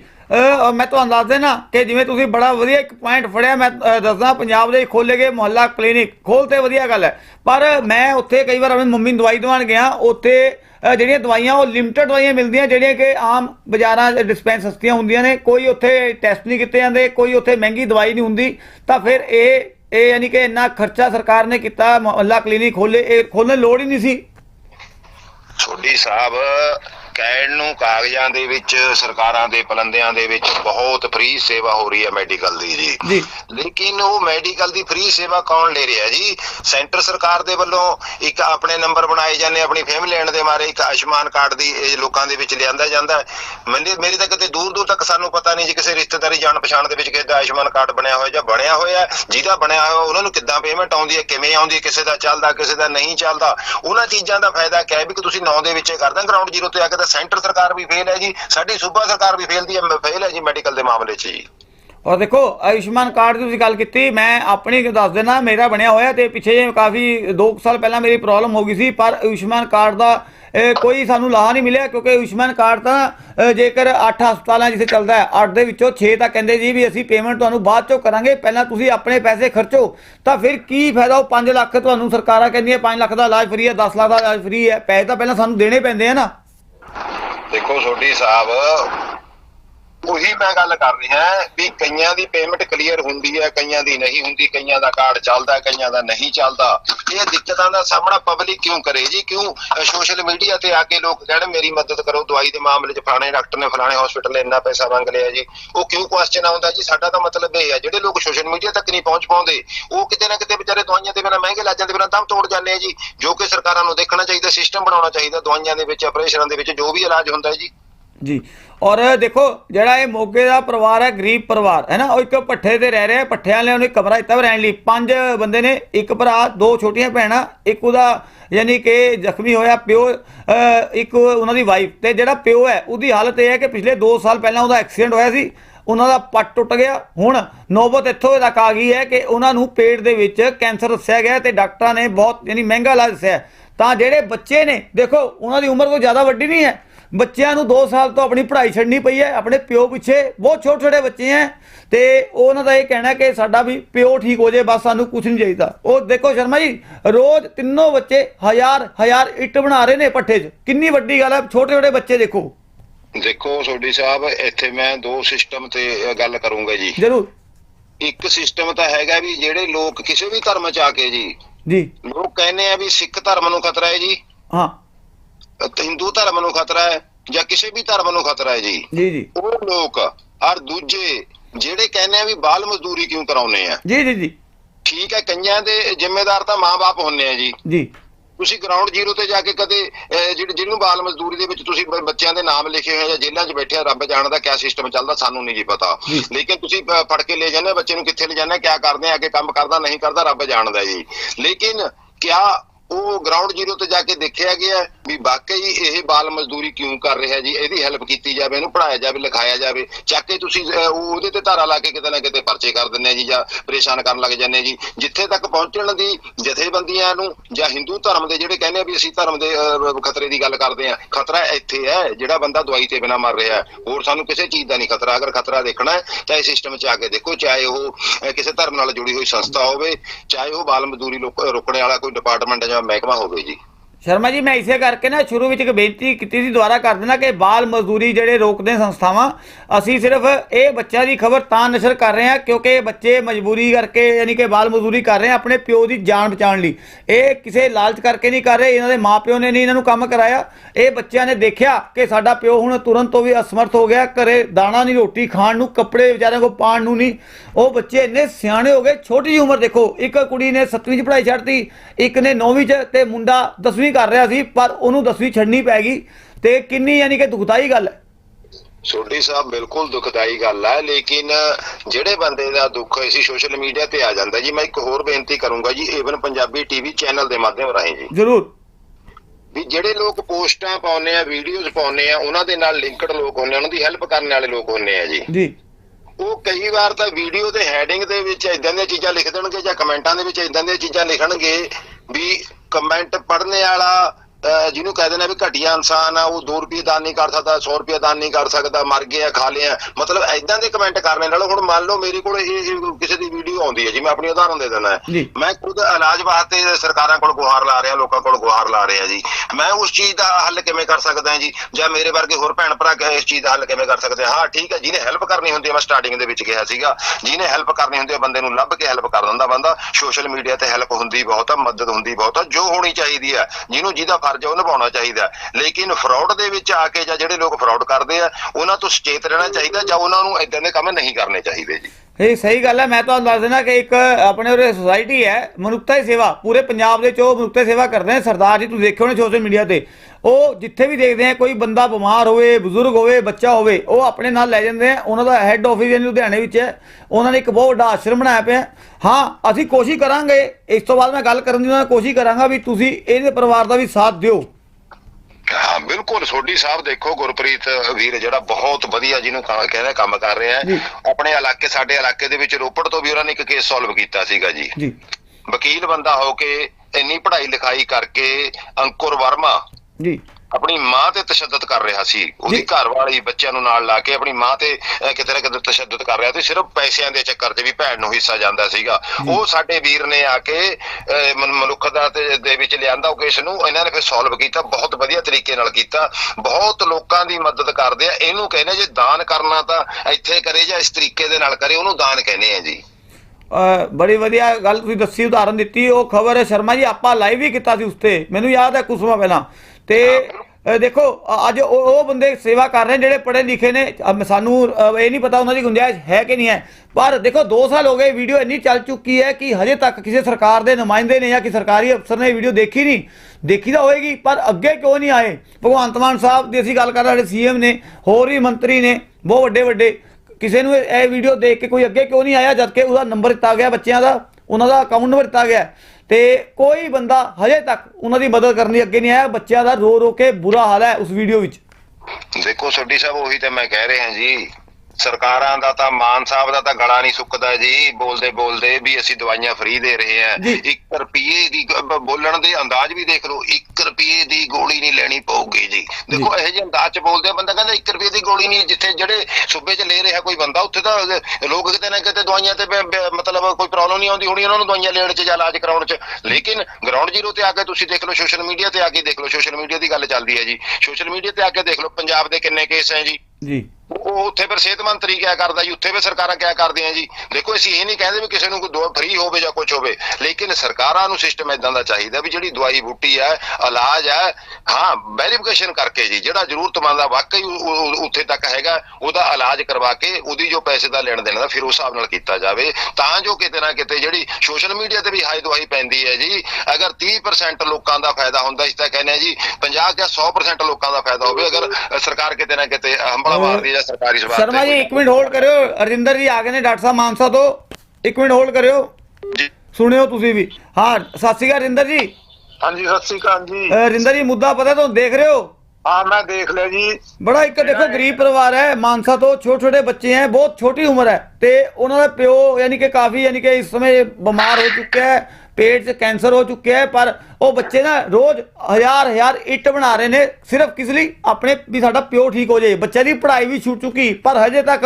ਮੈਂ ਤੁਹਾਨੂੰ ਦੱਸ ਦੇਣਾ ਕਿ ਜਿਵੇਂ ਤੁਸੀਂ ਬੜਾ ਵਧੀਆ ਇੱਕ ਪੁਆਇੰਟ ਫੜਿਆ, ਮੈਂ ਦੱਸਦਾ ਪੰਜਾਬ ਦੇ ਖੋਲੇ ਗਏ ਮੁਹੱਲਾ ਕਲੀਨਿਕ, ਖੋਲ ਤੇ ਵਧੀਆ ਗੱਲ ਹੈ। ਪਰ ਮੈਂ ਉੱਥੇ ਕਈ ਵਾਰ ਆਪਣੀ ਮੰਮੀ ਨੂੰ ਦਵਾਈ ਦਵਾਉਣ ਗਿਆ, ਉੱਥੇ ਜਿਹੜੀਆਂ ਦਵਾਈਆਂ, ਉਹ ਲਿਮਟਿਡ ਦਵਾਈਆਂ ਮਿਲਦੀਆਂ, ਜਿਹੜੀਆਂ ਕਿ ਆਮ ਬਾਜ਼ਾਰਾਂ ਡਿਸਪੈਂਸ ਸਸਤੀਆਂ ਹੁੰਦੀਆਂ ਨੇ, ਕੋਈ ਉੱਥੇ ਟੈਸਟ ਨਹੀਂ ਕੀਤੇ ਜਾਂਦੇ, ਕੋਈ ਉੱਥੇ ਮਹਿੰਗੀ ਦਵਾਈ ਨਹੀਂ ਹੁੰਦੀ, ਤਾਂ ਫਿਰ ਇਹ ਇਹ ਯਾਨੀ ਕਿ ਇੰਨਾ ਖਰਚਾ ਸਰਕਾਰ ਨੇ ਕੀਤਾ, ਮੁਹੱਲਾ ਕਲੀਨਿਕ ਖੋਲੇ, ਇਹ ਖੋਲਣ ਦੀ ਲੋੜ ਹੀ ਨਹੀਂ ਸੀ। ਛੋਡੀ ਸਾਹਿਬ ਕਹਿਣ ਨੂੰ ਕਾਗਜ਼ਾਂ ਦੇ ਵਿੱਚ ਸਰਕਾਰਾਂ ਦੇ ਪਲੰਦਿਆਂ ਦੇ ਵਿੱਚ ਬਹੁਤ ਫ੍ਰੀ ਸੇਵਾ ਹੋ ਰਹੀ ਹੈ ਮੈਡੀਕਲ ਦੀ ਜੀ। ਲੇਕਿਨ ਉਹ ਮੈਡੀਕਲ ਦੀ ਫ੍ਰੀ ਸੇਵਾ ਕੌਣ ਲੈ ਰਿਹਾ ਜੀ? ਸੈਂਟਰ ਸਰਕਾਰ ਦੇ ਵੱਲੋਂ ਇੱਕ ਆਪਣੇ ਨੰਬਰ ਬਣਾਏ ਜਾਂਦੇ ਆਪਣੀ ਫੇਮ ਲੈਣ ਦੇ ਮਾਰੇ ਇੱਕ ਆਯੁਸ਼ਮਾਨ ਕਾਰਡ ਦੀ ਇਹ ਲੋਕਾਂ ਦੇ ਵਿੱਚ ਲਿਆਂਦਾ ਜਾਂਦਾ ਮੇਰੀ ਤਾਂ ਕਿਤੇ ਦੂਰ ਦੂਰ ਤੱਕ ਸਾਨੂੰ ਪਤਾ ਨਹੀਂ ਜੀ ਕਿਸੇ ਰਿਸ਼ਤੇਦਾਰੀ ਜਾਣ ਪਛਾਣ ਦੇ ਵਿੱਚ ਕਿਸੇ ਦਾ ਆਯੁਸ਼ਮਾਨ ਕਾਰਡ ਬਣਿਆ ਹੋਇਆ ਜਾਂ ਬਣਿਆ ਹੋਇਆ। ਜਿਹਦਾ ਬਣਿਆ ਹੋਇਆ ਉਹਨਾਂ ਨੂੰ ਕਿੱਦਾਂ ਪੇਮੈਂਟ ਆਉਂਦੀ ਹੈ ਕਿਵੇਂ ਆਉਂਦੀ ਹੈ ਕਿਸੇ ਦਾ ਚੱਲਦਾ ਕਿਸੇ ਦਾ ਨਹੀਂ ਚੱਲਦਾ। ਉਹਨਾਂ ਚੀਜ਼ਾਂ ਦਾ ਫਾਇਦਾ ਕਿਆ ਹੈ ਵੀ ਕਿ ਤੁਸੀਂ 9 ਦੇ ਵਿੱਚ ਕਰਦਾ ਗਰਾਊਂਡ ਜ਼ੀਰੋ ਤੇ ਆ ਕੇ ਸੈਂਟਰ ਸਰਕਾਰ ਵੀ ਫੇਲ ਹੈ ਜੀ, ਸਾਡੀ ਸੂਬਾ ਸਰਕਾਰ ਵੀ ਫੇਲ ਦੀ ਫੇਲ ਹੈ ਜੀ ਮੈਡੀਕਲ ਦੇ ਮਾਮਲੇ 'ਚ ਜੀ। ਔਰ ਦੇਖੋ, ਆਯੁਸ਼ਮਾਨ ਕਾਰਡ ਦੀ ਤੁਸੀਂ ਗੱਲ ਕੀਤੀ, ਮੈਂ ਆਪਣੀ ਦੱਸ ਦੇਣਾ ਮੇਰਾ ਬਣਿਆ ਹੋਇਆ ਤੇ ਪਿੱਛੇ ਜੇ ਕਾਫੀ 2 ਸਾਲ ਪਹਿਲਾਂ ਮੇਰੀ ਪ੍ਰੋਬਲਮ ਹੋ ਗਈ ਸੀ, ਪਰ ਆਯੁਸ਼ਮਾਨ ਕਾਰਡ ਦਾ ਕੋਈ ਸਾਨੂੰ ਲਾਹਾ ਨਹੀਂ ਮਿਲਿਆ, ਕਿਉਂਕਿ ਆਯੁਸ਼ਮਾਨ ਕਾਰਡ ਤਾਂ ਜੇਕਰ 8 ਹਸਪਤਾਲਾਂ ਜਿੱਥੇ ਚੱਲਦਾ ਹੈ 8 ਦੇ ਵਿੱਚੋਂ 6 ਤਾਂ ਕਹਿੰਦੇ ਜੀ ਵੀ ਅਸੀਂ ਪੇਮੈਂਟ ਤੁਹਾਨੂੰ ਬਾਅਦ ਚੋਂ ਕਰਾਂਗੇ, ਪਹਿਲਾਂ ਤੁਸੀਂ ਆਪਣੇ ਪੈਸੇ ਖਰਚੋ, ਤਾਂ ਫਿਰ ਕੀ ਫਾਇਦਾ ਉਹ 5 ਲੱਖ ਤੁਹਾਨੂੰ ਸਰਕਾਰਾਂ ਕਹਿੰਦੀਆਂ 5 ਲੱਖ ਦਾ ਇਲਾਜ ਫ੍ਰੀ ਹੈ 10 ਲੱਖ ਦਾ ਇਲਾਜ ਫ੍ਰੀ ਹੈ, ਪੈਸੇ ਤਾਂ ਪਹਿਲਾਂ ਸਾਨੂੰ ਦੇਣੇ ਪੈਂਦੇ ਆ ਨਾ। ਦੇਖੋ ਛੋਟੀ ਸਾਹਿਬ ਉਹੀ ਮੈਂ ਗੱਲ ਕਰ ਰਿਹਾ ਵੀ ਕਈਆਂ ਦੀ ਪੇਮੈਂਟ ਕਲੀਅਰ ਹੁੰਦੀ ਹੈ, ਕਈਆਂ ਦੀ ਨਹੀਂ ਹੁੰਦੀ, ਕਈਆਂ ਦਾ ਕਾਰਡ ਚੱਲਦਾ, ਕਈਆਂ ਦਾ ਨਹੀਂ ਚੱਲਦਾ। ਇਹ ਦਿੱਕਤਾਂ ਦਾ ਸਾਹਮਣਾ ਪਬਲਿਕ ਕਿਉਂ ਕਰੇ ਜੀ? ਕਿਉਂ ਸੋਸ਼ਲ ਮੀਡੀਆ ਤੇ ਆ ਕੇ ਲੋਕ ਕਹਿਣ, ਮੇਰੀ ਮਦਦ ਕਰੋ, ਦਵਾਈ ਦੇ ਮਾਮਲੇ 'ਚ ਫਲਾਣੇ ਡਾਕਟਰ ਨੇ ਫਲਾਣੇ ਹਸਪੀਟਲ ਨੇ ਇੰਨਾ ਪੈਸਾ ਮੰਗ ਲਿਆ ਜੀ। ਉਹ ਕਿਉਂ ਕੁਐਸਚਨ ਆਉਂਦਾ ਜੀ? ਸਾਡਾ ਤਾਂ ਮਤਲਬ ਇਹ ਹੈ ਜਿਹੜੇ ਲੋਕ ਸੋਸ਼ਲ ਮੀਡੀਆ ਤੱਕ ਨਹੀਂ ਪਹੁੰਚ ਪਾਉਂਦੇ, ਉਹ ਕਿਤੇ ਨਾ ਕਿਤੇ ਵਿਚਾਰੇ ਦਵਾਈਆਂ ਦੇ ਬਿਨਾਂ ਮਹਿੰਗੇ ਇਲਾਜਾਂ ਦੇ ਬਿਨਾਂ ਦਮ ਤੋੜ ਜਾਂਦੇ ਆ ਜੀ। ਜੋ ਕਿ ਸਰਕਾਰਾਂ ਨੂੰ ਦੇਖਣਾ ਚਾਹੀਦਾ ਸਿਸਟਮ ਬਣਾਉਣਾ ਚਾਹੀਦਾ, ਦਵਾਈਆਂ ਦੇ ਵਿੱਚ ਆਪਰੇਸ਼ਨਾਂ ਦੇ ਵਿੱਚ ਜੋ ਵੀ ਇਲਾਜ ਹੁੰਦਾ ਹੈ ਜੀ। ਜੀ। ਔਰ ਦੇਖੋ, ਜਿਹੜਾ ਇਹ ਮੋਗੇ ਦਾ ਪਰਿਵਾਰ ਹੈ, ਗਰੀਬ ਪਰਿਵਾਰ, ਹੈ ਨਾ? ਉਹ ਇੱਕ ਪੱਠੇ ਤੇ ਰਹਿ ਰਿਹਾ ਪੱਠਿਆਂ ਵਾਲਿਆਂ ਨੂੰ ਕਮਰਾ ਦਿੱਤਾ ਵਾ ਰਹਿਣ ਲਈ। ਪੰਜ ਬੰਦੇ ਨੇ, ਇੱਕ ਭਰਾ, ਦੋ ਛੋਟੀਆਂ ਭੈਣਾਂ, ਇੱਕ ਉਹਦਾ ਯਾਨੀ ਕਿ ਜ਼ਖਮੀ ਹੋਇਆ ਪਿਓ ਇੱਕ ਉਹਨਾਂ ਦੀ ਵਾਈਫ ਤੇ ਜਿਹੜਾ ਪਿਓ ਹੈ, ਉਹਦੀ ਹਾਲਤ ਇਹ ਹੈ ਕਿ ਪਿਛਲੇ 2 ਸਾਲ ਪਹਿਲਾਂ ਉਹਦਾ ਐਕਸੀਡੈਂਟ ਹੋਇਆ ਸੀ, ਉਹਨਾਂ ਦਾ ਪੱਟ ਟੁੱਟ ਗਿਆ। ਹੁਣ ਨੌਬਤ ਇੱਥੋਂ ਤੱਕ ਆ ਗਈ ਹੈ ਕਿ ਉਹਨਾਂ ਨੂੰ ਪੇਟ ਦੇ ਵਿੱਚ ਕੈਂਸਰ ਦੱਸਿਆ ਗਿਆ ਤੇ ਡਾਕਟਰਾਂ ਨੇ ਬਹੁਤ ਯਾਨੀ ਮਹਿੰਗਾ ਇਲਾਜ ਦੱਸਿਆ ਤਾਂ ਜਿਹੜੇ ਬੱਚੇ ਨੇ, ਦੇਖੋ, ਉਹਨਾਂ ਦੀ ਉਮਰ ਕੋਈ ਜ਼ਿਆਦਾ ਵੱਡੀ ਨਹੀਂ ਹੈ। ਬੱਚਿਆਂ ਨੂੰ 2 ਸਾਲ ਤੋਂ ਆਪਣੀ ਪੜ੍ਹਾਈ ਛੱਡਣੀ ਪਈ ਹੈ ਆਪਣੇ ਪਿਓ ਪਿੱਛੇ ਬਹੁਤ ਛੋਟੇ ਛੋਟੇ ਬੱਚੇ ਹੈ ਤੇ ਉਹਨਾਂ ਦਾ ਇਹ ਕਹਿਣਾ ਕਿ ਸਾਡਾ ਵੀ ਪਿਓ ਠੀਕ ਹੋ ਜਾਏ ਬਸ ਸਾਨੂੰ ਕੁਝ ਨਹੀਂ ਚਾਹੀਦਾ। ਉਹ ਦੇਖੋ ਸ਼ਰਮਾ ਜੀ ਰੋਜ਼ ਤਿੰਨੋਂ ਬੱਚੇ ਹਜ਼ਾਰ ਹਜ਼ਾਰ ਇੱਟ ਬਣਾ ਰਹੇ ਨੇ ਪੱਠੇ 'ਚ। ਕਿੰਨੀ ਵੱਡੀ ਗੱਲ ਹੈ ਛੋਟੇ ਛੋਟੇ ਬੱਚੇ ਦੇਖੋ। ਦੇਖੋ ਸੋਢੀ ਸਾਹਿਬ ਇੱਥੇ ਮੈਂ ਦੋ ਸਿਸਟਮ ਤੇ ਗੱਲ ਕਰੂੰਗਾ ਜੀ। ਜ਼ਰੂਰ। ਇੱਕ ਸਿਸਟਮ ਤਾਂ ਹੈਗਾ ਵੀ ਜਿਹੜੇ ਲੋਕ ਕਿਸੇ ਵੀ ਧਰਮ ਚ ਆ ਕੇ ਜੀ ਜੀ। ਲੋਕ ਕਹਿੰਦੇ ਆ ਵੀ ਸਿੱਖ ਧਰਮ ਨੂੰ ਖਤਰਾ ਹੈ ਜੀ। ਹਾਂ। ਹਿੰਦੂ ਧਰਮ ਨੂੰ ਖਤਰਾ ਹੈ ਜਾਂ ਕਿਸੇ ਵੀ ਧਰਮ ਨੂੰ ਖਤਰਾ ਹੈ ਜੀ। ਜੀ ਜੀ। ਉਹ ਲੋਕ ਔਰ ਦੂਜੇ ਜਿਹੜੇ ਕਹਿੰਦੇ ਆ ਵੀ ਬਾਲ ਮਜ਼ਦੂਰੀ ਕਿਉਂ ਕਰਾਉਨੇ ਆ? ਜੀ ਜੀ ਜੀ। ਠੀਕ ਹੈ ਕਈਆਂ ਦੇ ਜ਼ਿੰਮੇਦਾਰ ਤਾਂ ਮਾਪੇ ਹੁੰਨੇ ਆ ਜੀ। ਜੀ। ਤੁਸੀਂ ਗਰਾਊਂਡ ਜ਼ੀਰੋ ਤੇ ਜਾ ਕੇ ਕਦੇ ਜਿਹੜੇ ਜਿਹਨੂੰ ਬਾਲ ਮਜ਼ਦੂਰੀ ਦੇ ਵਿੱਚ ਤੁਸੀਂ ਬੱਚਿਆਂ ਦੇ ਨਾਮ ਲਿਖੇ ਹੋਏ ਜਾਂ ਜੇਲ੍ਹਾਂ 'ਚ ਬੈਠੇ ਰੱਬ ਜਾਣਦਾ ਕਿਆ ਸਿਸਟਮ ਚੱਲਦਾ ਸਾਨੂੰ ਨਹੀਂ ਜੀ ਪਤਾ। ਲੇਕਿਨ ਤੁਸੀਂ ਫੜ ਕੇ ਲੈ ਜਾਂਦੇ ਬੱਚੇ ਨੂੰ ਕਿੱਥੇ ਲੈ ਜਾਂਦੇ ਕਿਆ ਕਰਦੇ ਆ ਅੱਗੇ ਕੰਮ ਕਰਦਾ ਨਹੀਂ ਕਰਦਾ ਰੱਬ ਜਾਣਦਾ ਜੀ। ਲੇਕਿਨ ਕਿਆ ਉਹ ਗਰਾਊਂਡ ਜ਼ੀਰੋ ਤੇ ਜਾ ਕੇ ਦੇਖਿਆ ਗਿਆ ਵੀ ਵਾਕਈ ਇਹ ਬਾਲ ਮਜ਼ਦੂਰੀ ਕਿਉਂ ਕਰ ਰਿਹਾ ਜੀ? ਇਹਦੀ ਹੈਲਪ ਕੀਤੀ ਜਾਵੇ, ਇਹਨੂੰ ਪੜਾਇਆ ਜਾਵੇ, ਲਿਖਾਇਆ ਜਾਵੇ। ਚੱਕ ਕੇ ਤੁਸੀਂ ਉਹਦੇ ਤੇ ਧਾਰਾ ਲਾ ਕੇ ਕਿਤੇ ਨਾ ਕਿਤੇ ਪਰਚੇ ਕਰ ਦਿੰਦੇ ਆ ਜੀ ਜਾਂ ਪਰੇਸ਼ਾਨ ਕਰਨ ਲੱਗ ਜਾਂਦੇ ਆ ਜੀ। ਜਿੱਥੇ ਤੱਕ ਪਹੁੰਚਣ ਦੀ ਜਥੇਬੰਦੀਆਂ ਨੂੰ ਜਾਂ ਹਿੰਦੂ ਧਰਮ ਦੇ ਜਿਹੜੇ ਕਹਿੰਦੇ ਆ ਵੀ ਅਸੀਂ ਧਰਮ ਦੇ ਖਤਰੇ ਦੀ ਗੱਲ ਕਰਦੇ ਆ, ਖਤਰਾ ਇੱਥੇ ਹੈ, ਜਿਹੜਾ ਬੰਦਾ ਦਵਾਈ ਤੇ ਬਿਨਾ ਮਰ ਰਿਹਾ ਹੋਰ ਸਾਨੂੰ ਕਿਸੇ ਚੀਜ਼ ਦਾ ਨਹੀਂ ਖਤਰਾ। ਅਗਰ ਖਤਰਾ ਦੇਖਣਾ ਹੈ ਤਾਂ ਇਹ ਸਿਸਟਮ 'ਚ ਆ ਕੇ ਦੇਖੋ, ਚਾਹੇ ਉਹ ਕਿਸੇ ਧਰਮ ਨਾਲ ਜੁੜੀ ਹੋਈ ਸੰਸਥਾ ਹੋਵੇ, ਚਾਹੇ ਉਹ ਬਾਲ ਮਜ਼ਦੂਰੀ ਲੋਕ- ਰੋਕਣੇ ਵਾਲਾ ਕੋਈ ਡਿਪਾਰਟਮੈਂਟ ਜਾਂ ਮਹਿਕਮਾ ਹੋਵੇ ਜੀ। ਸ਼ਰਮਾ ਜੀ, ਮੈਂ ਇਸੇ ਕਰਕੇ ਨਾ ਸ਼ੁਰੂ ਵਿੱਚ ਇੱਕ ਬੇਨਤੀ ਕੀਤੀ ਸੀ, ਦੁਬਾਰਾ ਕਰ ਦੇਣਾ ਕਿ ਬਾਲ ਮਜ਼ਦੂਰੀ ਜਿਹੜੇ ਰੋਕਦੇ ਸੰਸਥਾਵਾਂ, ਅਸੀਂ ਸਿਰਫ ਇਹ ਬੱਚਿਆਂ ਦੀ ਖਬਰ ਤਾਂ ਨਸ਼ਰ ਕਰ ਰਹੇ ਹਾਂ, ਕਿਉਂਕਿ ਇਹ ਬੱਚੇ ਮਜਬੂਰੀ ਕਰਕੇ ਯਾਨੀ ਕਿ ਬਾਲ ਮਜ਼ਦੂਰੀ ਕਰ ਰਹੇ ਆ ਆਪਣੇ ਪਿਓ ਦੀ ਜਾਨ ਬਚਾਉਣ ਲਈ। ਇਹ ਕਿਸੇ ਲਾਲਚ ਕਰਕੇ ਨਹੀਂ ਕਰ ਰਹੇ, ਇਹਨਾਂ ਦੇ ਮਾਪਿਓ ਨੇ ਨਹੀਂ ਇਹਨਾਂ ਨੂੰ ਕੰਮ ਕਰਾਇਆ। ਇਹ ਬੱਚਿਆਂ ਨੇ ਦੇਖਿਆ ਕਿ ਸਾਡਾ ਪਿਓ ਹੁਣ ਤੁਰੰਤ ਤੋਂ ਵੀ ਅਸਮਰਥ ਹੋ ਗਿਆ, ਘਰੇ ਦਾਣਾ ਨਹੀਂ, ਰੋਟੀ ਖਾਣ ਨੂੰ, ਕੱਪੜੇ ਵਿਚਾਰਿਆਂ ਕੋ ਪਾਣ ਨੂੰ ਨਹੀਂ। ਉਹ ਬੱਚੇ ਇੰਨੇ ਸਿਆਣੇ ਹੋ ਗਏ, ਛੋਟੀ ਜਿਹੀ ਉਮਰ ਦੇਖੋ, ਇੱਕ ਕੁੜੀ ਨੇ 7ਵੀਂ ਚ ਪੜ੍ਹਾਈ ਛੱਡਤੀ ਇੱਕ ਨੇ 9ਵੀਂ ਚ ਤੇ ਮੁੰਡਾ 10ਵੀਂ ਕਰ ਰਿਹਾ ਸੀ ਪਰ ਉਹਨੂੰ 10ਵੀਂ ਛੱਡਣੀ ਪੈ ਗਈ ਤੇ ਕਿੰਨੀ ਯਾਨੀ ਕਿ ਦੁਖਦਾਈ ਗੱਲ ਹੈ? ਸੋਢੀ ਸਾਹਿਬ ਬਿਲਕੁਲ ਦੁਖਦਾਈ ਗੱਲ ਹੈ ਲੇਕਿਨ ਜਿਹੜੇ ਬੰਦੇ ਦਾ ਦੁੱਖ ਇਸੇ ਸੋਸ਼ਲ ਮੀਡੀਆ ਤੇ ਆ ਜਾਂਦਾ ਜੀ ਮੈਂ ਇੱਕ ਹੋਰ ਬੇਨਤੀ ਕਰੂੰਗਾ ਜੀ ਏਵਨ ਪੰਜਾਬੀ ਟੀਵੀ ਚੈਨਲ ਦੇ ਮਾਧਿਅਮ ਰਾਹੀਂ ਜੀ। ਜ਼ਰੂਰ। ਵੀ ਜਿਹੜੇ ਲੋਕ ਪੋਸਟਾਂ ਪਾਉਂਦੇ ਆ ਵੀਡੀਓਜ਼ ਪਾਉਂਦੇ ਆ ਉਹਨਾਂ ਦੇ ਨਾਲ ਲਿੰਕਡ ਲੋਕ ਹੁੰਦੇ ਆ ਉਹਨਾਂ ਦੀ ਹੈਲਪ ਕਰਨ ਵਾਲੇ ਲੋਕ ਹੁੰਦੇ ਆ ਜੀ। ਜੀ। ਉਹ ਕਈ ਵਾਰ ਤਾਂ ਵੀਡੀਓ ਦੇ ਹੈਡਿੰਗ ਦੇ ਵਿੱਚ ਇਦਾਂ ਦੀਆਂ ਚੀਜ਼ਾਂ ਲਿਖ ਦੇਣਗੇ ਜਾਂ ਕਮੈਂਟਾਂ ਦੇ ਵਿੱਚ ਇਦਾਂ ਦੀਆਂ ਚੀਜ਼ਾਂ ਲਿਖਣਗੇ ਵੀ ਕਮੈਂਟ ਪੜ੍ਹਨੇ ਵਾਲਾ ਜਿਹਨੂੰ ਕਹਿ ਦਿੰਦੇ ਆ ਵੀ ਘਟੀਆ ਇਨਸਾਨ ਆ ਉਹ 2 ਰੁਪਏ ਦਾਨ ਨਹੀਂ ਕਰ ਸਕਦਾ 100 ਰੁਪਏ ਦਾਨ ਨਹੀਂ ਕਰ ਸਕਦਾ ਮਰ ਗਿਆ ਖਾ ਲਿਆ ਮਤਲਬ ਇਦਾਂ ਦੇ ਕਮੈਂਟ ਕਰਨੇ ਨਾਲ ਹੁਣ ਮੰਨ ਲਓ ਮੇਰੇ ਕੋਲ ਇਹ ਕਿਸੇ ਦੀ ਵੀਡੀਓ ਆਉਂਦੀ ਹੈ ਜੀ ਮੈਂ ਆਪਣੀ ਉਦਾਹਰਨ ਦੇ ਦਿੰਦਾ। ਮੈਂ ਖੁਦ ਇਲਾਜ ਵਾਸਤੇ ਸਰਕਾਰਾਂ ਕੋਲ ਗੁਹਾਰ ਲਾ ਰਿਹਾ ਲੋਕਾਂ ਕੋਲ ਗੁਹਾਰ ਲਾ ਰਿਹਾ ਜੀ। ਮੈਂ ਉਸ ਚੀਜ਼ ਦਾ ਹੱਲ ਕਿਵੇਂ ਕਰ ਸਕਦਾ ਜੀ? ਜਾਂ ਮੇਰੇ ਵਰਗੇ ਹੋਰ ਭੈਣ ਭਰਾ ਇਸ ਚੀਜ਼ ਦਾ ਹੱਲ ਕਿਵੇਂ ਕਰ ਸਕਦੇ? ਹਾਂ ਠੀਕ ਹੈ ਜਿਹਨੇ ਹੈਲਪ ਕਰਨੀ ਹੁੰਦੀ ਹੈ ਮੈਂ ਸਟਾਰਟਿੰਗ ਦੇ ਵਿੱਚ ਕਿਹਾ ਸੀਗਾ। ਜਿਹਨੇ ਹੈਲਪ ਕਰਨੀ ਹੁੰਦੀ ਹੈ ਬੰਦੇ ਨੂੰ ਲੱਭ ਕੇ ਹੈਲਪ ਕਰ ਦਿੰਦਾ ਬੰਦਾ। ਸੋਸ਼ਲ ਮੀਡੀਆ ਤੇ ਹੈਲਪ ਹੁੰਦੀ ਬਹੁਤ ਆ ਮਦਦ ਹੁੰਦੀ ਬਹੁਤ ਆ ਜੋ ਹੋਣੀ ਚਾਹੀਦੀ ਹੈ ਜਿਹਨੂੰ ਜਿਹਦਾ ਫਰਜ਼ ਉਹ ਨਿਭਾਉਣਾ ਚਾਹੀਦਾ ਲੇਕਿਨ ਫਰਾਡ ਦੇ ਵਿੱਚ ਆ ਕੇ ਜਾਂ ਜਿਹੜੇ ਲੋਕ ਫਰਾਡ ਕਰਦੇ ਆ, ਉਹਨਾਂ ਤੋਂ ਸੁਚੇਤ ਰਹਿਣਾ ਚਾਹੀਦਾ ਜਾਂ ਉਹਨਾਂ ਨੂੰ ਇਦਾਂ ਦੇ ਕੰਮ ਨਹੀਂ ਕਰਨੇ ਚਾਹੀਦੇ ਜੀ। ਇਹ ਸਹੀ ਗੱਲ ਹੈ। ਮੈਂ ਤੁਹਾਨੂੰ ਦੱਸ ਦੇਣਾ ਕਿ ਇੱਕ ਆਪਣੇ ਉਰੇ ਸੁਸਾਇਟੀ ਹੈ, ਮਨੁੱਖਤਾ ਦੀ ਸੇਵਾ। ਪੂਰੇ ਪੰਜਾਬ ਦੇ ਚੋ ਮਨੁੱਖਤਾ ਸੇਵਾ ਕਰਦੇ ਨੇ। ਸਰਦਾਰ ਜੀ, ਤੁਸੀਂ ਦੇਖਿਓ ਨੇ ਸੋਸ਼ਲ ਮੀਡੀਆ ਤੇ। ਉਹ ਜਿੱਥੇ ਵੀ ਦੇਖਦੇ ਆ ਕੋਈ ਬੰਦਾ ਬਿਮਾਰ ਹੋਵੇ ਬਜ਼ੁਰਗ ਹੋਵੇ ਬੱਚਾ ਹੋਵੇ ਉਹ ਆਪਣੇ ਨਾਲ ਲੈ ਜਾਂਦੇ ਆ। ਉਹਨਾਂ ਦਾ ਹੈੱਡ ਆਫਿਸ ਯਾਨੀ ਲੁਧਿਆਣੇ ਵਿੱਚ ਹੈ। ਉਹਨਾਂ ਨੇ ਇੱਕ ਬਹੁਤ ਵੱਡਾ ਆਸ਼ਰਮ ਬਣਾਇਆ ਪਿਆ। ਹੈ। ਹਾਂ ਅਸੀਂ ਕੋਸ਼ਿਸ਼ ਕਰਾਂਗੇ ਇਸ ਤੋਂ ਬਾਅਦ ਮੈਂ ਗੱਲ ਕਰਨ ਦੀ ਉਹਨਾਂ ਨਾਲ ਕੋਸ਼ਿਸ਼ ਕਰਾਂਗਾ ਵੀ ਤੁਸੀਂ ਇਹਦੇ ਪਰਿਵਾਰ ਦਾ ਵੀ ਸਾਥ ਦਿਓ। ਹਾਂ ਬਿਲਕੁਲ ਸੋਢੀ ਸਾਹਿਬ ਦੇਖੋ ਗੁਰਪ੍ਰੀਤ ਵੀਰ ਜਿਹੜਾ ਬਹੁਤ ਵਧੀਆ ਜਿਹਨੂੰ ਕਹਿੰਦੇ ਕੰਮ ਕਰ ਰਿਹਾ। ਹੈ। ਆਪਣੇ ਇਲਾਕੇ ਸਾਡੇ ਇਲਾਕੇ ਦੇ ਵਿੱਚ ਰੋਪੜ ਤੋਂ ਵੀ ਉਹਨਾਂ ਨੇ ਇੱਕ ਕੇਸ ਸੋਲਵ ਕੀਤਾ ਸੀਗਾ ਜੀ। ਜੀ। ਵਕੀਲ ਬੰਦਾ ਹੋ ਕੇ ਇੰਨੀ ਪੜ੍ਹਾਈ ਲਿਖਾਈ ਕਰਕੇ ਅੰਕੁਰ ਵਰਮਾ ਜੀ। ਆਪਣੀ ਮਾਂ ਤੇ ਤਸ਼ੱਦਦ ਕਰ ਰਿਹਾ ਸੀ। ਉਹਦੀ। ਘਰ ਵਾਲੀ ਬੱਚਿਆਂ ਨੂੰ ਨਾਲ ਲਾ ਕੇ ਆਪਣੀ ਮਾਂ ਤੇ ਕਿਤੇ ਨਾ ਕਿਤੇ ਤਸ਼ੱਦਦ ਕਰ ਰਿਹਾ ਤੇ ਸਿਰਫ ਪੈਸਿਆਂ ਦੇ ਚੱਕਰ 'ਚ ਵੀ ਭੈਣ ਨੂੰ ਹਿੱਸਾ ਜਾਂਦਾ ਸੀਗਾ। ਉਹ ਸਾਡੇ ਵੀਰ ਨੇ ਆ ਕੇ ਮਨੁੱਖਤਾ ਤੇ ਦੇ ਵਿੱਚ ਲਿਆਂਦਾ ਉਹ ਕੇਸ ਨੂੰ। ਇਹਨਾਂ ਨੇ ਫਿਰ ਸੋਲਵ ਕੀਤਾ ਬਹੁਤ ਵਧੀਆ ਤਰੀਕੇ ਨਾਲ ਕੀਤਾ। ਬਹੁਤ ਲੋਕਾਂ ਦੀ ਮਦਦ ਕਰਦੇ ਆ। ਇਹਨੂੰ ਕਹਿੰਦੇ ਜੇ ਦਾਨ ਕਰਨਾ ਤਾਂ ਇੱਥੇ ਕਰੇ ਜਾਂ ਇਸ ਤਰੀਕੇ ਦੇ ਨਾਲ ਕਰੇ ਉਹਨੂੰ ਦਾਨ ਕਹਿੰਦੇ ਆ ਜੀ। ਬੜੀ ਵਧੀਆ ਗੱਲ ਤੁਸੀਂ ਦੱਸੀ ਉਦਾਹਰਨ ਦਿੱਤੀ। ਉਹ ਖਬਰ ਸ਼ਰਮਾ ਜੀ ਆਪਾਂ ਲਾਈਵ ਵੀ ਕੀਤਾ ਸੀ ਉਸ ਤੇ ਮੈਨੂੰ ਯਾਦ ਹੈ ਕੁਝ ਸਮਾਂ ਪਹਿਲਾਂ। ਤੇ ਦੇਖੋ ਅੱਜ ਉਹ ਬੰਦੇ ਸੇਵਾ ਕਰ ਰਹੇ ਜਿਹੜੇ ਪੜ੍ਹੇ ਲਿਖੇ ਨੇ। ਸਾਨੂੰ ਇਹ ਨਹੀਂ ਪਤਾ ਉਹਨਾਂ ਦੀ ਗੁੰਜਾਇਸ਼ ਹੈ ਕਿ ਨਹੀਂ ਹੈ। ਪਰ ਦੇਖੋ 2 ਸਾਲ ਹੋ ਗਏ ਵੀਡੀਓ ਇੰਨੀ ਚੱਲ ਚੁੱਕੀ ਹੈ ਕਿ ਹਜੇ ਤੱਕ ਕਿਸੇ ਸਰਕਾਰ ਦੇ ਨੁਮਾਇੰਦੇ ਨੇ ਜਾਂ ਕਿ ਸਰਕਾਰੀ ਅਫਸਰ ਨੇ ਵੀਡੀਓ ਦੇਖੀ ਨਹੀਂ। ਦੇਖੀ ਤਾਂ ਹੋਏਗੀ ਪਰ ਅੱਗੇ ਕਿਉਂ ਨਹੀਂ ਆਏ? ਭਗਵੰਤ ਮਾਨ ਸਾਹਿਬ ਦੀ ਅਸੀਂ ਗੱਲ ਕਰ ਰਹੇ ਸੀਐਮ ਨੇ ਹੋਰ ਵੀ ਮੰਤਰੀ ਨੇ ਬਹੁਤ ਵੱਡੇ ਵੱਡੇ ਕਿਸੇ ਨੂੰ ਇਹ ਵੀਡੀਓ ਦੇਖ ਕੇ ਕੋਈ ਅੱਗੇ ਕਿਉਂ ਨਹੀਂ ਆਇਆ ਜਦ ਕਿ ਉਹਦਾ ਨੰਬਰ ਦਿੱਤਾ ਗਿਆ ਬੱਚਿਆਂ ਦਾ, ਉਹਨਾਂ ਦਾ ਅਕਾਊਂਟ ਨੰਬਰ ਦਿੱਤਾ ਗਿਆ। ਤੇ ਕੋਈ ਬੰਦਾ ਹਜੇ ਤੱਕ ਉਹਨਾਂ ਦੀ ਮਦਦ ਕਰਨ ਲਈ ਅੱਗੇ ਨਹੀਂ ਆਇਆ, ਬੱਚਿਆਂ ਦਾ ਰੋ ਰੋ ਕੇ ਬੁਰਾ ਹਾਲ ਹੈ ਉਸ ਵੀਡੀਓ ਵਿੱਚ। ਦੇਖੋ, ਸੋਢੀ ਸਾਹਿਬ, ਉਹੀ ਤਾਂ ਮੈਂ ਕਹਿ ਰਿਹਾ ਜੀ। ਸਰਕਾਰਾਂ ਦਾ ਤਾਂ ਮਾਨ ਸਾਹਿਬ ਦਾ ਤਾਂ ਗਲਾ ਨਹੀਂ ਸੁੱਕਦਾ ਜੀ ਬੋਲਦੇ ਬੋਲਦੇ ਵੀ ਅਸੀਂ ਦਵਾਈਆਂ ਫ੍ਰੀ ਦੇ ਰਹੇ ਆ ਜੀ। 1 ਰੁਪਏ ਦੀ ਬੋਲਣ ਦੇ ਅੰਦਾਜ਼ ਵੀ ਦੇਖ ਲਓ 1 ਰੁਪਏ ਦੀ ਗੋਲੀ ਨਹੀਂ ਲੈਣੀ ਪਊਗੀ ਜੀ। ਦੇਖੋ ਇਹੋ ਜਿਹੇ ਅੰਦਾਜ਼ ਚ ਬੋਲਦੇ ਬੰਦਾ ਕਹਿੰਦਾ 1 ਰੁਪਏ ਦੀ ਗੋਲੀ ਨਹੀਂ ਜਿੱਥੇ ਜਿਹੜੇ ਸੂਬੇ ਚ ਲੈ ਰਿਹਾ ਕੋਈ ਬੰਦਾ ਉੱਥੇ ਤਾਂ ਲੋਕ ਕਿਤੇ ਨਾ ਕਿਤੇ ਦਵਾਈਆਂ ਤੇ ਮਤਲਬ ਕੋਈ ਪ੍ਰੋਬਲਮ ਨਹੀਂ ਆਉਂਦੀ ਹੋਣੀ ਉਹਨਾਂ ਨੂੰ ਦਵਾਈਆਂ ਲੈਣ ਚ ਜਾਂ ਇਲਾਜ ਕਰਾਉਣ ਚ। ਲੇਕਿਨ ਗਰਾਊਂਡ ਜ਼ੀਰੋ ਤੇ ਆ ਕੇ ਤੁਸੀਂ ਦੇਖ ਲਓ ਸੋਸ਼ਲ ਮੀਡੀਆ ਤੇ ਆ ਕੇ ਦੇਖ ਲਓ ਸੋਸ਼ਲ ਮੀਡੀਆ ਦੀ ਗੱਲ ਚੱਲਦੀ ਹੈ ਜੀ। ਸੋਸ਼ਲ ਮੀਡੀਆ ਤੇ ਆ ਕੇ ਦੇਖ ਲਓ ਪੰਜਾਬ ਦੇ ਕਿੰਨੇ ਕੇਸ ਹੈ ਜੀ। ਜੀ। ਉਹ ਉੱਥੇ ਫਿਰ ਸਿਹਤ ਮੰਤਰੀ ਕਿਆ ਕਰਦਾ ਜੀ? ਉੱਥੇ ਵੀ ਸਰਕਾਰਾਂ ਕਿਆ ਕਰਦੀਆਂ ਜੀ? ਦੇਖੋ, ਅਸੀਂ ਇਹ ਨਹੀਂ ਕਹਿੰਦੇ ਵੀ ਕਿਸੇ ਨੂੰ ਕੋਈ ਫ੍ਰੀ ਹੋਵੇ ਜਾਂ ਕੁਝ ਹੋਵੇ, ਲੇਕਿਨ ਸਰਕਾਰਾਂ ਨੂੰ ਸਿਸਟਮ ਇਦਾਂ ਦਾ ਚਾਹੀਦਾ ਵੀ ਜਿਹੜੀ ਦਵਾਈ ਬੂਟੀ ਹੈ, ਇਲਾਜ ਹੈ, ਹਾਂ ਵੈਰੀਫਿਕੇਸ਼ਨ ਕਰਕੇ ਜੀ, ਜਿਹੜਾ ਜ਼ਰੂਰਤਮੰਦ ਆ, ਵਾਕਈ ਉੱਥੇ ਤੱਕ ਹੈਗਾ, ਉਹਦਾ ਇਲਾਜ ਕਰਵਾ ਕੇ ਉਹਦੀ ਜੋ ਪੈਸੇ ਦਾ ਲੈਣ ਦੇਣ ਦਾ ਫਿਰ ਉਸ ਹਿਸਾਬ ਨਾਲ ਕੀਤਾ ਜਾਵੇ। ਤਾਂ ਜੋ ਕਿਤੇ ਨਾ ਕਿਤੇ ਜਿਹੜੀ ਸੋਸ਼ਲ ਮੀਡੀਆ ਤੇ ਵੀ ਹਾਈ ਦਵਾਈ ਪੈਂਦੀ ਹੈ ਜੀ, ਅਗਰ 30% ਲੋਕਾਂ ਦਾ ਫਾਇਦਾ ਹੁੰਦਾ, ਇਸ ਤਾਂ ਕਹਿੰਦੇ ਆ ਜੀ 50 ਜਾਂ 100% ਲੋਕਾਂ ਦਾ ਫਾਇਦਾ ਹੋਵੇ, ਅਗਰ ਸਰਕਾਰ ਕਿਤੇ ਨਾ ਕਿਤੇ ਹੰਬਲਾ ਮਾਰਦੀ ਹੈ ਜਾਂ ਸਰਕਾਰੀ ਸਵਾਰਥ ਸ਼ਰਮਾ ਜੀ ਇੱਕ ਮਿੰਟ ਹੋਲਡ ਕਰਿਓ। ਅਰਜਿੰਦਰ ਜੀ ਆ ਗਏ ਨੇ ਡਾਕਟਰ ਸਾਹਿਬ ਮਾਨਸਾ ਤੋਂ। ਇੱਕ ਮਿੰਟ ਹੋਲਡ ਕਰਿਓ। ਜੀ। ਸੁਣਿਓ ਤੁਸੀਂ ਵੀ। ਹਾਂ ਸਤਿ ਸ਼੍ਰੀ ਅਕਾਲ ਰਿੰਦਰ ਜੀ। ਹਾਂਜੀ ਸਤਿ ਸ੍ਰੀ ਅਕਾਲ ਜੀ। ਰਿੰਦਰ ਜੀ ਮੁੱਦਾ ਪਤਾ ਤੁਹਾਨੂੰ ਦੇਖ ਰਹੇ ਹੋ? ਹਾਂ ਮੈਂ ਦੇਖ ਲਿਆ ਜੀ। ਬੜਾ ਇੱਕ ਦੇਖੋ ਗਰੀਬ ਪਰਿਵਾਰ ਹੈ ਮਾਨਸਾ ਤੋਂ ਛੋਟੇ ਛੋਟੇ ਬੱਚੇ ਹੈ ਬਹੁਤ ਛੋਟੀ ਉਮਰ ਹੈ ਤੇ ਉਹਨਾਂ ਦਾ ਪਿਓ ਯਾਨੀ ਕਿ ਕਾਫੀ ਯਾਨੀ ਕਿ ਇਸ ਸਮੇਂ ਬਿਮਾਰ ਹੋ ਚੁੱਕਿਆ ਹੈ। ਪੇਟ 'ਚ ਕੈਂਸਰ ਹੋ ਚੁੱਕਿਆ ਹੈ ਪਰ ਉਹ ਬੱਚੇ ਨਾ ਰੋਜ਼ ਹਜ਼ਾਰ ਹਜ਼ਾਰ ਇੱਟ ਬਣਾ ਰਹੇ ਨੇ ਸਿਰਫ ਕਿਸ ਲਈ? ਆਪਣੇ ਵੀ ਸਾਡਾ ਪਿਓ ਠੀਕ ਹੋ ਜਾਏ। ਬੱਚੇ ਦੀ ਪੜ੍ਹਾਈ ਵੀ ਛੁੱਟ ਚੁੱਕੀ ਪਰ ਹਜੇ ਤੱਕ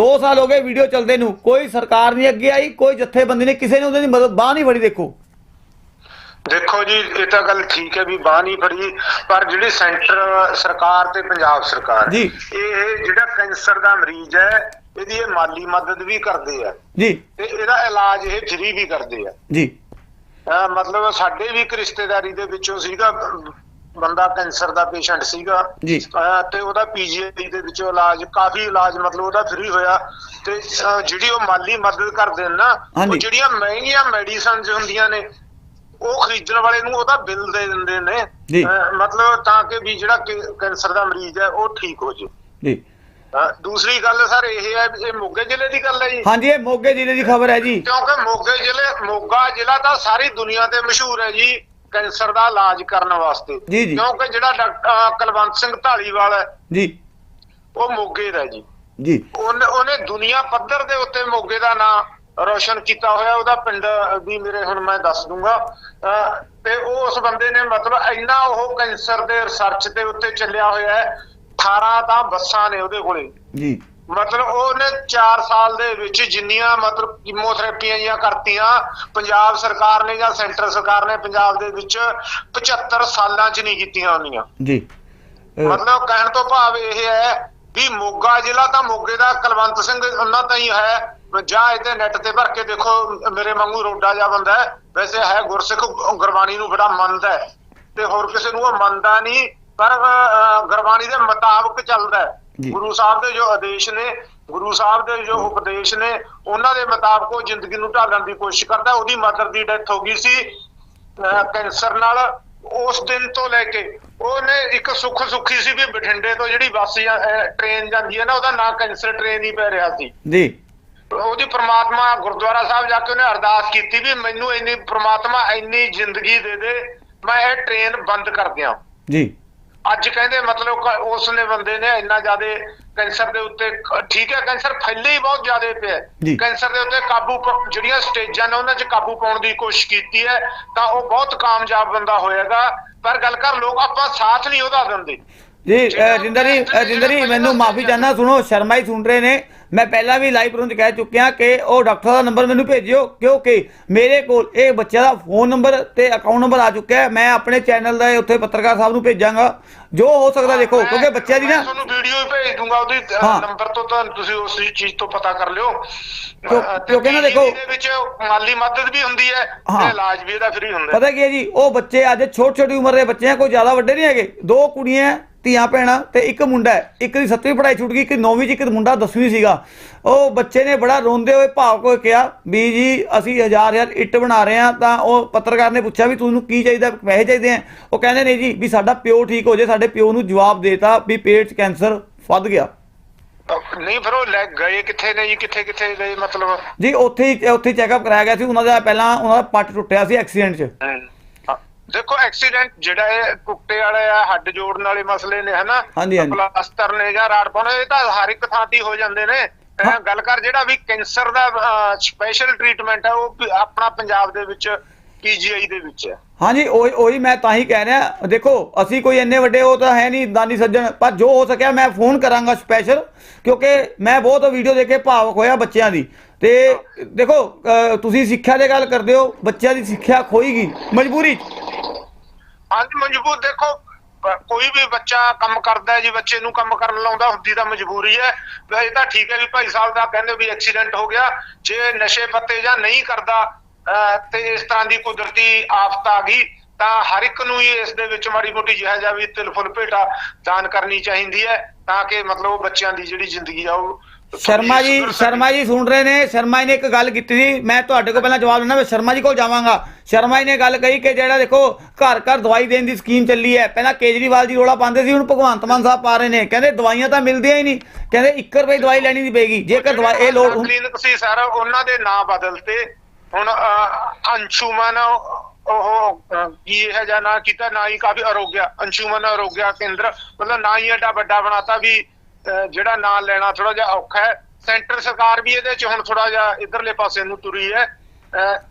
2 ਸਾਲ ਹੋ ਗਏ ਵੀਡੀਓ ਚੱਲਦੇ ਨੂੰ। ਕੋਈ ਸਰਕਾਰ ਨਹੀਂ ਅੱਗੇ ਆਈ ਕੋਈ ਜਥੇਬੰਦੀ ਨੇ ਕਿਸੇ ਨੇ ਉਹਦੀ ਮਦਦ ਬਾਹ ਨਹੀਂ ਫੜੀ ਦੇਖੋ। ਦੇਖੋ ਜੀ ਇਹ ਤਾਂ ਗੱਲ ਠੀਕ ਹੈ ਵੀ ਬਾਹ ਨਹੀਂ ਫੜੀ ਪਰ ਜਿਹੜੀ ਸੈਂਟਰ ਸਰਕਾਰ ਤੇ ਪੰਜਾਬ ਸਰਕਾਰ ਜੀ। ਇਹ ਜਿਹੜਾ ਕੈਂਸਰ ਦਾ ਮਰੀਜ਼ ਹੈ ਇਹਦੀ ਇਹ ਮਾਲੀ ਮਦਦ ਵੀ ਕਰਦੇ ਆ। ਜੀ। ਤੇ ਇਹਦਾ ਇਲਾਜ ਇਹ ਫ੍ਰੀ ਵੀ ਕਰਦੇ ਆ। ਜੀ। ਮਤਲਬ ਸਾਡੇ ਵੀ ਇੱਕ ਰਿਸ਼ਤੇਦਾਰੀ ਦੇ ਵਿੱਚੋਂ ਸੀਗਾ ਬੰਦਾ ਕੈਂਸਰ ਦਾ ਪੇਸ਼ੈਂਟ ਸੀਗਾ। ਤੇ ਉਹਦਾ ਪੀਜੀਆਈ ਦੇ ਵਿੱਚੋਂ ਇਲਾਜ ਕਾਫੀ ਇਲਾਜ ਮਤਲਬ ਉਹਦਾ ਫ੍ਰੀ ਹੋਇਆ। ਤੇ ਜਿਹੜੀ ਉਹ ਮਾਲੀ ਮਦਦ ਕਰਦੇ ਨੇ ਨਾ। ਉਹ ਜਿਹੜੀਆਂ ਮਹਿੰਗੀਆਂ ਮੈਡੀਸਨਸ ਹੁੰਦੀਆਂ ਨੇ ਉਹ ਖਰੀਦਣ ਵਾਲੇ ਨੂੰ ਉਹਦਾ ਬਿੱਲ ਦੇ ਦਿੰਦੇ ਨੇ। ਮਤਲਬ ਤਾਂ ਕਿ ਵੀ ਜਿਹੜਾ ਕੈਂਸਰ ਦਾ ਮਰੀਜ਼ ਹੈ ਉਹ ਠੀਕ ਹੋ ਜਾਵੇ ਜੀ। ਦੂਸਰੀ ਗੱਲ ਸਰ ਇਹ ਹੈ ਵੀ ਇਹ ਮੋਗੇ ਜ਼ਿਲ੍ਹੇ ਦੀ ਗੱਲ ਹੈ ਜੀ। ਹਾਂਜੀ ਇਹ ਮੋਗੇ ਜ਼ਿਲ੍ਹੇ ਦੀ ਖਬਰ ਹੈ ਜੀ। ਕਿਉਂਕਿ ਮੋਗੇ ਜ਼ਿਲ੍ਹੇ ਮੋਗਾ ਜ਼ਿਲ੍ਹਾ ਤਾਂ ਸਾਰੀ ਦੁਨੀਆ ਤੇ ਮਸ਼ਹੂਰ ਹੈ ਜੀ ਕੈਂਸਰ ਦਾ ਇਲਾਜ ਕਰਨ ਵਾਸਤੇ। ਜੀ, ਜੀ। ਕਿਉਂਕਿ ਜਿਹੜਾ ਡਾਕਟਰ ਕੁਲਵੰਤ ਸਿੰਘ ਢਾਲੀਵਾਲ ਹੈ ਜੀ। ਉਹ ਮੋਗੇ ਦਾ ਜੀ। ਜੀ। ਉਹਨੇ ਦੁਨੀਆ ਪੱਧਰ ਦੇ ਉੱਤੇ ਮੋਗੇ ਦਾ ਨਾਂ ਰੋਸ਼ਨ ਕੀਤਾ ਹੋਇਆ ਉਹਦਾ ਪਿੰਡ ਵੀ ਮੇਰੇ ਹੁਣ ਮੈਂ ਦੱਸ ਦੂੰਗਾ। ਤੇ ਉਹ ਉਸ ਬੰਦੇ ਨੇ ਮਤਲਬ ਇੰਨਾ ਉਹ ਕੈਂਸਰ ਦੇ ਰਿਸਰਚ ਦੇ ਉੱਤੇ ਚੱਲਿਆ ਹੋਇਆ ਹੈ 18 ਤਾਂ ਬੱਸਾਂ ਨੇ ਉਹਦੇ ਕੋਲੇ। ਜੀ। ਮਤਲਬ ਉਹਨੇ 4 ਸਾਲ ਦੇ ਵਿੱਚ ਜਿੰਨੀਆਂ ਮਤਲਬ ਕੀਮੋਥੈਰੇਪੀਆਂ ਜਾਂ ਕਰਤੀਆਂ ਪੰਜਾਬ ਸਰਕਾਰ ਨੇ ਜਾਂ ਸੈਂਟਰ ਸਰਕਾਰ ਨੇ ਪੰਜਾਬ ਦੇ ਵਿੱਚ 75 ਸਾਲਾਂ 'ਚ ਨਹੀਂ ਕੀਤੀਆਂ ਹੁੰਦੀਆਂ। ਜੀ। ਮਤਲਬ ਕਹਿਣ ਤੋਂ ਭਾਵ ਇਹ ਹੈ ਵੀ ਮੋਗਾ ਜ਼ਿਲ੍ਹਾ ਤਾਂ ਮੋਗੇ ਦਾ ਕੁਲਵੰਤ ਸਿੰਘ ਉਹਨਾਂ ਤਾਂ ਹੀ ਹੈ। ਜਾਂ ਇਹਦੇ ਨੈਟ ਤੇ ਭਰ ਕੇ ਦੇਖੋ ਮੇਰੇ ਵਾਂਗੂ ਰੋਡਾ ਜਾ ਬੰਦਾ ਵੈਸੇ ਹੈ ਗੁਰਸਿੱਖ ਗੁਰਬਾਣੀ ਨੂੰ ਬੜਾ ਮੰਨਦਾ ਹੈ। ਤੇ ਹੋਰ ਕਿਸੇ ਨੂੰ ਉਹ ਮੰਨਦਾ ਨਹੀਂ। ਪਰ ਗੁਰਬਾਣੀ ਦੇ ਮੁਤਾਬਕ ਚੱਲਦਾ ਹੈ। ਗੁਰੂ ਸਾਹਿਬ ਦੇ ਜੋ ਆਦੇਸ਼ ਨੇ ਗੁਰੂ ਸਾਹਿਬ ਦੇ ਜੋ ਉਪਦੇਸ਼ ਨੇ ਉਹਨਾਂ ਦੇ ਮੁਤਾਬਕ ਉਹ ਜ਼ਿੰਦਗੀ ਨੂੰ ਢਾਲਣ ਦੀ ਕੋਸ਼ਿਸ਼ ਕਰਦਾ ਉਹਦੀ ਮਦਰ ਦੀ ਡੈਥ ਹੋ ਗਈ ਸੀ ਕੈਂਸਰ ਨਾਲ। ਉਸ ਦਿਨ ਤੋਂ ਲੈ ਕੇ ਉਹਨੇ ਇੱਕ ਸੁੱਖ ਸੁੱਖੀ ਸੀ ਵੀ ਬਠਿੰਡੇ ਤੋਂ ਜਿਹੜੀ ਬੱਸ ਜਾਂ ਟ੍ਰੇਨ ਜਾਂਦੀ ਹੈ ਨਾ ਉਹਦਾ ਨਾਂ ਕੈਂਸਰ ਟ੍ਰੇਨ ਹੀ ਪੈ ਰਿਹਾ ਸੀ। ਜੀ। ਉਹਦੀ ਪ੍ਰਮਾਤਮਾ ਗੁਰਦੁਆਰਾ ਸਾਹਿਬ ਜਾ ਕੇ ਉਹਨੇ ਅਰਦਾਸ ਕੀਤੀ ਵੀ ਮੈਨੂੰ ਇੰਨੀ ਪ੍ਰਮਾਤਮਾ ਇੰਨੀ ਜ਼ਿੰਦਗੀ ਦੇ ਦੇ ਮੈਂ ਇਹ ਟ੍ਰੇਨ ਬੰਦ ਕਰ ਦਿਆਂ। ਜੀ। ਅੱਜ ਕਹਿੰਦੇ ਮਤਲਬ ਉਸ ਨੇ ਬੰਦੇ ਨੇ ਇੰਨਾ ਜ਼ਿਆਦਾ ਕੈਂਸਰ ਦੇ ਉੱਤੇ ਠੀਕ ਹੈ ਕੈਂਸਰ ਫੈਲੇ ਹੀ ਬਹੁਤ ਜ਼ਿਆਦਾ ਪਿਆ। ਕੈਂਸਰ ਦੇ ਉੱਤੇ ਕਾਬੂ ਜਿਹੜੀਆਂ ਸਟੇਜਾਂ ਨੇ ਉਹਨਾਂ 'ਚ ਕਾਬੂ ਪਾਉਣ ਦੀ ਕੋਸ਼ਿਸ਼ ਕੀਤੀ ਹੈ ਤਾਂ ਉਹ ਬਹੁਤ ਕਾਮਯਾਬ ਬੰਦਾ ਹੋਏਗਾ। ਪਰ ਗੱਲ ਕਰ ਲੋਕ ਆਪਾਂ ਸਾਥ ਨਹੀਂ ਉਹਦਾ ਦਿੰਦੇ। ਜੀ ਜਿੰਦਰ ਜੀ ਅ, ਜਿੰਦਰ ਜੀ ਮੈਨੂੰ ਮਾਫੀ ਚਾਹਨਾ ਸੁਣੋ ਸ਼ਰਮਾ ਹੀ ਸੁਣ ਰਹੇ ਨੇ ਮੈਂ ਪਹਿਲਾਂ ਵੀ ਲਾਈਵ ਰੂਮ 'ਚ ਕਹਿ ਚੁੱਕਿਆ ਕਿ ਉਹ ਡਾਕਟਰ ਦਾ ਨੰਬਰ ਮੈਨੂੰ ਭੇਜਿਓ ਕਿਉਂਕਿ ਮੇਰੇ ਕੋਲ ਇਹ ਬੱਚੇ ਦਾ ਫੋਨ ਨੰਬਰ ਤੇ ਅਕਾਊਂਟ ਨੰਬਰ ਆ ਚੁੱਕਿਆ ਹੈ ਮੈਂ ਆਪਣੇ ਚੈਨਲ ਦਾ ਉੱਥੇ ਪੱਤਰਕਾਰ ਸਾਹਿਬ ਨੂੰ ਭੇਜਾਂਗਾ ਜੋ ਹੋ ਸਕਦਾ ਦੇਖੋ ਕਿਉਂਕਿ ਬੱਚਿਆਂ ਦੀ ਨਾ ਤੁਹਾਨੂੰ ਵੀਡੀਓ ਹੀ ਭੇਜ ਦੂੰਗਾ ਉਹਦੀ। ਨੰਬਰ ਤੋਂ ਤਾਂ ਤੁਸੀਂ ਉਸ ਚੀਜ਼ ਤੋਂ ਪਤਾ ਕਰ ਲਿਓ ਕਿਉਂਕਿ ਨਾ ਦੇਖੋ- PGD ਦੇ ਵਿੱਚ ਮਾਲੀ ਮਦਦ ਵੀ ਹੁੰਦੀ ਹੈ। ਤੇ ਇਲਾਜ ਵੀ ਇਹਦਾ ਫ੍ਰੀ ਹੁੰਦਾ। ਪਤਾ ਕੀ ਹੈ ਜੀ ਉਹ ਬੱਚੇ ਅੱਜ ਛੋਟੀ ਛੋਟੀ ਉਮਰ ਦੇ ਬੱਚੇ ਆ ਕੋਈ ਜ਼ਿਆਦਾ ਵੱਡੇ ਨਹੀਂ ਹੈਗੇ ਦੋ ਕੁੜੀਆਂ ਧੀਆਂ ਭੈਣਾਂ ਤੇ ਇੱਕ ਮੁੰਡਾ ਇੱਕ ਦੀ 7ਵੀਂ ਪੜ੍ਹਾਈ ਛੁੱਟ ਗਈ ਇੱਕ 9ਵੀਂ ਚ ਇੱਕ ਮੁੰਡਾ 10ਵੀਂ ਸੀਗਾ। ਉਹ ਬੱਚੇ ਨੇ ਬੜਾ ਰੋਂਦੇ ਹੋਏ ਭਾਵ ਕੋ ਕਿਹਾ ਵੀ ਜੀ ਅਸੀਂ ਹਜ਼ਾਰ ਹਜ਼ਾਰ ਇੱਟ ਬਣਾ ਰਹੇ ਹਾਂ ਤਾਂ ਉਹ ਪੱਤਰਕਾਰ ਨੇ ਪੁੱਛਿਆ ਵੀ ਤੁਹਾਨੂੰ ਕੀ ਚਾਹੀਦਾ ਪੈਸੇ ਚਾਹੀਦੇ ਆ ਉਹ ਕਹਿੰਦੇ ਨੇ ਜੀ ਵੀ ਸਾਡਾ ਪਿਓ ਠੀਕ ਹੋ ਜੇ ਸਾਡੇ ਪਿਓ ਨੂੰ ਜਵਾਬ ਦੇਤਾ ਵੀ ਪੇਟ 'ਚ ਕੈਂਸਰ ਵੱਧ ਗਿਆ। ਨਹੀਂ ਫਿਰ ਉਹ ਲੈ ਗਏ ਕਿੱਥੇ ਨੇ ਜੀ ਕਿੱਥੇ ਕਿੱਥੇ ਗਏ ਮਤਲਬ? ਜੀ ਉੱਥੇ ਹੀ ਉੱਥੇ ਚੈੱਕਅਪ ਕਰਾਇਆ ਗਿਆ ਸੀ ਉਹਨਾਂ ਦਾ ਪਹਿਲਾਂ ਉਹਨਾਂ ਦਾ ਪੱਟ ਟੁੱਟਿਆ ਸੀ ਐਕਸੀਡੈਂਟ 'ਚ। ਹਾਂ। ਦੇਖੋ ਐਕਸੀਡੈਂਟ ਜਿਹੜਾ ਇਹ ਟੁੱਟੇ ਵਾਲੇ ਆ ਹੱਡ ਜੋੜਨ ਵਾਲੇ ਮਸਲੇ ਨੇ ਹਨਾ। ਪਲਾਸਟਰ ਨੇ ਜਾਂ ਰਾੜ ਪਾਉਣਾ ਇਹ ਤਾਂ ਹਰ ਇੱਕ ਥਾਂ ਤੇ ਹੀ ਜਾਂਦੇ ਨੇ। ਗੱਲ ਕਰ ਜਿਹੜਾ ਵੀ ਕੈਂਸਰ ਦਾ ਸਪੈਸ਼ਲ ਟ੍ਰੀਟਮੈਂਟ ਹੈ ਉਹ ਆਪਣਾ ਪੰਜਾਬ ਦੇ ਵਿੱਚ ਪੀਜੀਆਈ ਦੇ ਵਿੱਚ ਹੈ ਹਾਂਜੀ ਉਹੀ ਉਹੀ ਮੈਂ ਤਾਂ ਹੀ ਕਹਿ ਰਿਹਾ। ਦੇਖੋ ਅਸੀਂ ਕੋਈ ਇੰਨੇ ਵੱਡੇ ਉਹ ਤਾਂ ਹੈ ਨਹੀਂ ਦਾਨੀ ਸੱਜਣ। ਪਰ ਜੋ ਹੋ ਸਕਿਆ ਮੈਂ ਫੋਨ ਕਰਾਂਗਾ ਸਪੈਸ਼ਲ ਕਿਉਂਕਿ ਮੈਂ ਬਹੁਤ ਵੀਡੀਓ ਦੇਖ ਕੇ ਭਾਵਕ ਹੋਇਆ ਬੱਚਿਆਂ ਦੀ। ਤੇ ਦੇਖੋ ਤੁਸੀਂ ਸਿੱਖਿਆ ਦੀ ਗੱਲ ਕਰਦੇ ਹੋ ਬੱਚਿਆਂ ਦੀ ਸਿੱਖਿਆ ਖੋਈਗੀ। ਮਜਬੂਰੀ 'ਚ। ਮਜਬੂਰ ਦੇਖੋ ਕੋਈ ਵੀ ਬੱਚਾ ਕੰਮ ਕਰਦਾ ਜੀ ਬੱਚੇ ਨੂੰ ਕੰਮ ਕਰਨ ਲਾਉਂਦਾ ਹੁੰਦੀ ਤਾਂ ਮਜਬੂਰੀ ਹੈ ਵੀ ਤਾਂ ਠੀਕ ਹੈ ਵੀ ਭਾਈ ਸਾਹਿਬ ਦਾ ਕਹਿੰਦੇ ਵੀ ਐਕਸੀਡੈਂਟ ਹੋ ਗਿਆ ਜੇ ਨਸ਼ੇ ਪੱਤੇ ਜਾਂ ਨਹੀਂ ਕਰਦਾ ਅਹ, ਤੇ ਇਸ ਤਰ੍ਹਾਂ ਦੀ ਕੁਦਰਤੀ ਆਫਤ ਆ ਗਈ ਤਾਂ ਹਰ ਇੱਕ ਨੂੰ ਹੀ ਇਸ ਦੇ ਵਿੱਚ ਮਾੜੀ ਮੋਟੀ ਜਿਹਾ ਜਿਹਾ ਵੀ ਤਿਲ ਫੁੱਲ ਭੇਟਾ ਦਾਨ ਕਰਨੀ ਚਾਹੀਦੀ ਹੈ ਤਾਂ ਕਿ ਮਤਲਬ ਉਹ ਬੱਚਿਆਂ ਦੀ ਜਿਹੜੀ ਜ਼ਿੰਦਗੀ ਆ ਉਹ ਸ਼ਰਮਾ ਜੀ। ਸ਼ਰਮਾ ਜੀ ਸੁਣ ਰਹੇ ਨੇ ਸ਼ਰਮਾ ਜੀ ਨੇ ਇੱਕ ਗੱਲ ਕੀਤੀ ਸੀ ਮੈਂ ਤੁਹਾਡੇ ਕੋਲ ਪਹਿਲਾਂ ਜਵਾਬ ਲੈਣਾ ਮੈਂ ਸ਼ਰਮਾ ਜੀ ਕੋਲ ਜਾਵਾਂਗਾ। ਸ਼ਰਮਾ ਜੀ ਨੇ ਗੱਲ ਕਹੀ ਕਿ ਜਿਹੜਾ ਦੇਖੋ ਘਰ ਘਰ ਦਵਾਈ ਦੇਣ ਦੀ ਸਕੀਮ ਚੱਲੀ ਹੈ। ਪਹਿਲਾਂ ਕੇਜਰੀਵਾਲ ਜੀ ਰੋਲਾ ਪਾਉਂਦੇ ਸੀ ਹੁਣ ਭਗਵੰਤ ਮਾਨ ਸਾਹਿਬ ਪਾ ਰਹੇ ਨੇ। ਕਹਿੰਦੇ ਦਵਾਈਆਂ ਤਾਂ ਮਿਲਦੀਆਂ ਹੀ ਨਹੀਂ। ਕਹਿੰਦੇ 1 ਰੁਪਏ ਦਵਾਈ ਲੈਣੀ ਨਹੀਂ ਪਏਗੀ। ਜੇਕਰ ਦਵਾਈ ਇਹ ਲੋੜ ਕਲੀਨਿਕ ਸੀ ਸਰ ਉਹਨਾਂ ਦੇ ਨਾਂ ਬਦਲਤੇ। ਹੁਣ ਅੰਸ਼ੁਮਨ ਉਹ ਕੀ ਇਹ ਜਾਂ ਨਾ ਕੀਤਾ ਨਾ ਹੀ ਕਾਫੀ ਅਰੋਗਿਆ। ਅੰਸ਼ੁਮਨ ਅਰੋਗਿਆ ਕੇਂਦਰ ਮਤਲਬ ਨਾ ਹੀ ਐਡਾ ਵੱਡਾ ਬਣਾਤਾ ਵੀ ਜਿਹੜਾ ਨਾਂ ਲੈਣਾ ਥੋੜਾ ਜਿਹਾ ਔਖਾ ਹੈ। ਸੈਂਟਰ ਸਰਕਾਰ ਵੀ ਇਹਦੇ ਚ ਹੁਣ ਥੋੜਾ ਜਿਹਾ ਇਧਰਲੇ ਪਾਸੇ ਨੂੰ ਤੁਰੀ ਹੈ।